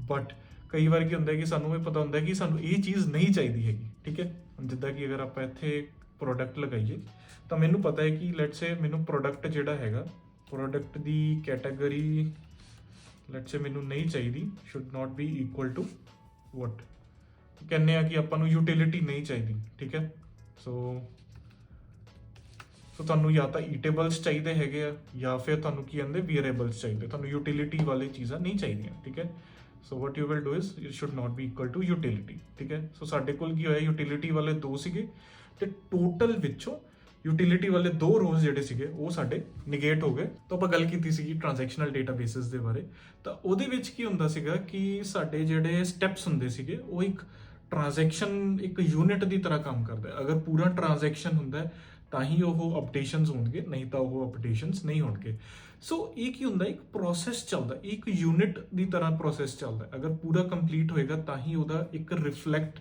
S1: but ਕਈ ਵਾਰ ਕੀ ਹੁੰਦਾ ਹੈ ਕਿ ਸਾਨੂੰ ਇਹ ਪਤਾ ਹੁੰਦਾ ਹੈ ਕਿ ਸਾਨੂੰ ਇਹ ਚੀਜ਼ ਨਹੀਂ ਚਾਹੀਦੀ ਹੈਗੀ, ਠੀਕ ਹੈ? ਜਿੱਦਾਂ ਕਿ ਅਗਰ ਆਪਾਂ ਇੱਥੇ ਪ੍ਰੋਡਕਟ ਲਗਾਈਏ ਤਾਂ ਮੈਨੂੰ ਪਤਾ ਹੈ ਕਿ ਲੈਟਸ ਸੇ ਮੈਨੂੰ ਪ੍ਰੋਡਕਟ ਜਿਹੜਾ ਹੈਗਾ ਪ੍ਰੋਡਕਟ ਦੀ ਕੈਟਾਗਰੀ ਲੈਟਸ ਸੇ ਮੈਨੂੰ ਨਹੀਂ ਚਾਹੀਦੀ should not be equal to what ਕਹਿੰਦੇ ਆ ਕਿ ਆਪਾਂ ਨੂੰ ਯੂਟਿਲਿਟੀ ਨਹੀਂ ਚਾਹੀਦੀ, ਠੀਕ ਹੈ? ਸੋ ਸੋ ਤੁਹਾਨੂੰ ਜਾਂ ਤਾਂ ਈਟੇਬਲਸ ਚਾਹੀਦੇ ਹੈਗੇ ਆ, ਜਾਂ ਫਿਰ ਤੁਹਾਨੂੰ ਕੀ ਕਹਿੰਦੇ ਵੇਰੀਏਬਲਸ ਚਾਹੀਦੇ ਤੁਹਾਨੂੰ ਯੂਟਿਲਿਟੀ ਵਾਲੇ ਚੀਜ਼ਾਂ ਨਹੀਂ ਚਾਹੀਦੀਆਂ, ਠੀਕ ਹੈ? So what you will do is it should not be equal to utility ਠੀਕ ਹੈ? ਸੋ ਸਾਡੇ ਕੋਲ ਕੀ ਹੋਇਆ ਯੂਟਿਲਿਟੀ ਵਾਲੇ ਦੋ ਸੀਗੇ, ਤੇ ਟੋਟਲ ਵਿੱਚੋਂ ਯੂਟਿਲਿਟੀ ਵਾਲੇ ਦੋ ਰੋਜ਼ ਜਿਹੜੇ ਸੀਗੇ, ਉਹ ਸਾਡੇ ਨਿਗੇਟ ਹੋ ਗਏ। ਤਾਂ ਆਪਾਂ ਗੱਲ ਕੀਤੀ ਸੀਗੀ ਟ੍ਰਾਂਜੈਕਸ਼ਨਲ ਡੇਟਾਬੇਸਿਸ ਦੇ ਬਾਰੇ। ਤਾਂ ਉਹਦੇ ਵਿੱਚ ਕੀ ਹੁੰਦਾ ਸੀਗਾ ਕਿ ਸਾਡੇ ਜਿਹੜੇ ਸਟੈਪਸ ਹੁੰਦੇ ਸੀਗੇ, ਉਹ ਇੱਕ ਟ੍ਰਾਂਜੈਕਸ਼ਨ ਇੱਕ ਯੂਨਿਟ ਦੀ ਤਰ੍ਹਾਂ ਕੰਮ ਕਰਦਾ ਹੈ। ਅਗਰ ਪੂਰਾ ਟ੍ਰਾਂਜੈਕਸ਼ਨ ਹੁੰਦਾ ਹੈ, ਤਾਂ ਹੀ ਉਹ ਅਪਡੇਸ਼ਨਸ ਹੋਣਗੇ, ਨਹੀਂ ਤਾਂ ਉਹ ਅਪਡੇਸ਼ਨਸ ਨਹੀਂ ਹੋਣਗੇ। ਸੋ ਇਹ ਕੀ ਹੁੰਦਾ, ਇੱਕ ਪ੍ਰੋਸੈਸ ਚੱਲਦਾ ਇੱਕ ਯੂਨਿਟ ਦੀ ਤਰ੍ਹਾਂ ਪ੍ਰੋਸੈਸ ਚੱਲਦਾ ਅਗਰ ਪੂਰਾ ਕੰਪਲੀਟ ਹੋਏਗਾ, ਤਾਂ ਹੀ ਉਹਦਾ ਇੱਕ ਰਿਫਲੈਕਟ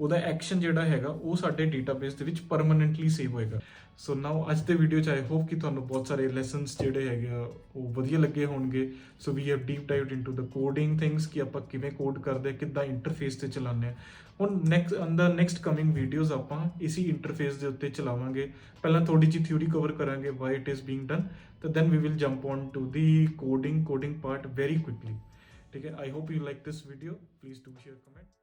S1: ਉਹਦਾ ਐਕਸ਼ਨ ਜਿਹੜਾ ਹੈਗਾ, ਉਹ ਸਾਡੇ ਡੇਟਾਬੇਸ ਦੇ ਵਿੱਚ ਪਰਮਨੈਂਟਲੀ ਸੇਵ ਹੋਏਗਾ। ਸੋ ਨਾਓ ਅੱਜ ਦੇ ਵੀਡੀਓ ਚ ਆਈ ਹੋਪ ਕਿ ਤੁਹਾਨੂੰ ਬਹੁਤ ਸਾਰੇ ਲੈਸਨਸ ਜਿਹੜੇ ਹੈਗੇ ਆ, ਉਹ ਵਧੀਆ ਲੱਗੇ ਹੋਣਗੇ। So we have deep dived into the coding things ਕਿ ਆਪਾਂ ਕਿਵੇਂ ਕੋਡ ਕਰਦੇ ਆ, ਕਿੱਦਾਂ ਇੰਟਰਫੇਸ ਤੇ ਚਲਾਉਂਦੇ ਆ। ਹੁਣ ਨੈਕਸਟ ਅੰਦਰ ਨੈਕਸਟ ਕਮਿੰਗ ਵੀਡੀਓਜ਼ ਆਪਾਂ ਇਸੀ ਇੰਟਰਫੇਸ ਦੇ ਉੱਤੇ ਚਲਾਵਾਂਗੇ। ਪਹਿਲਾਂ ਥੋੜੀ ਜਿਹੀ ਥਿਊਰੀ ਕਵਰ ਕਰਾਂਗੇ why it is being done ਤਾਂ then we will jump on to the coding coding part very quickly ਠੀਕ ਹੈ? I hope you like this video please do share comment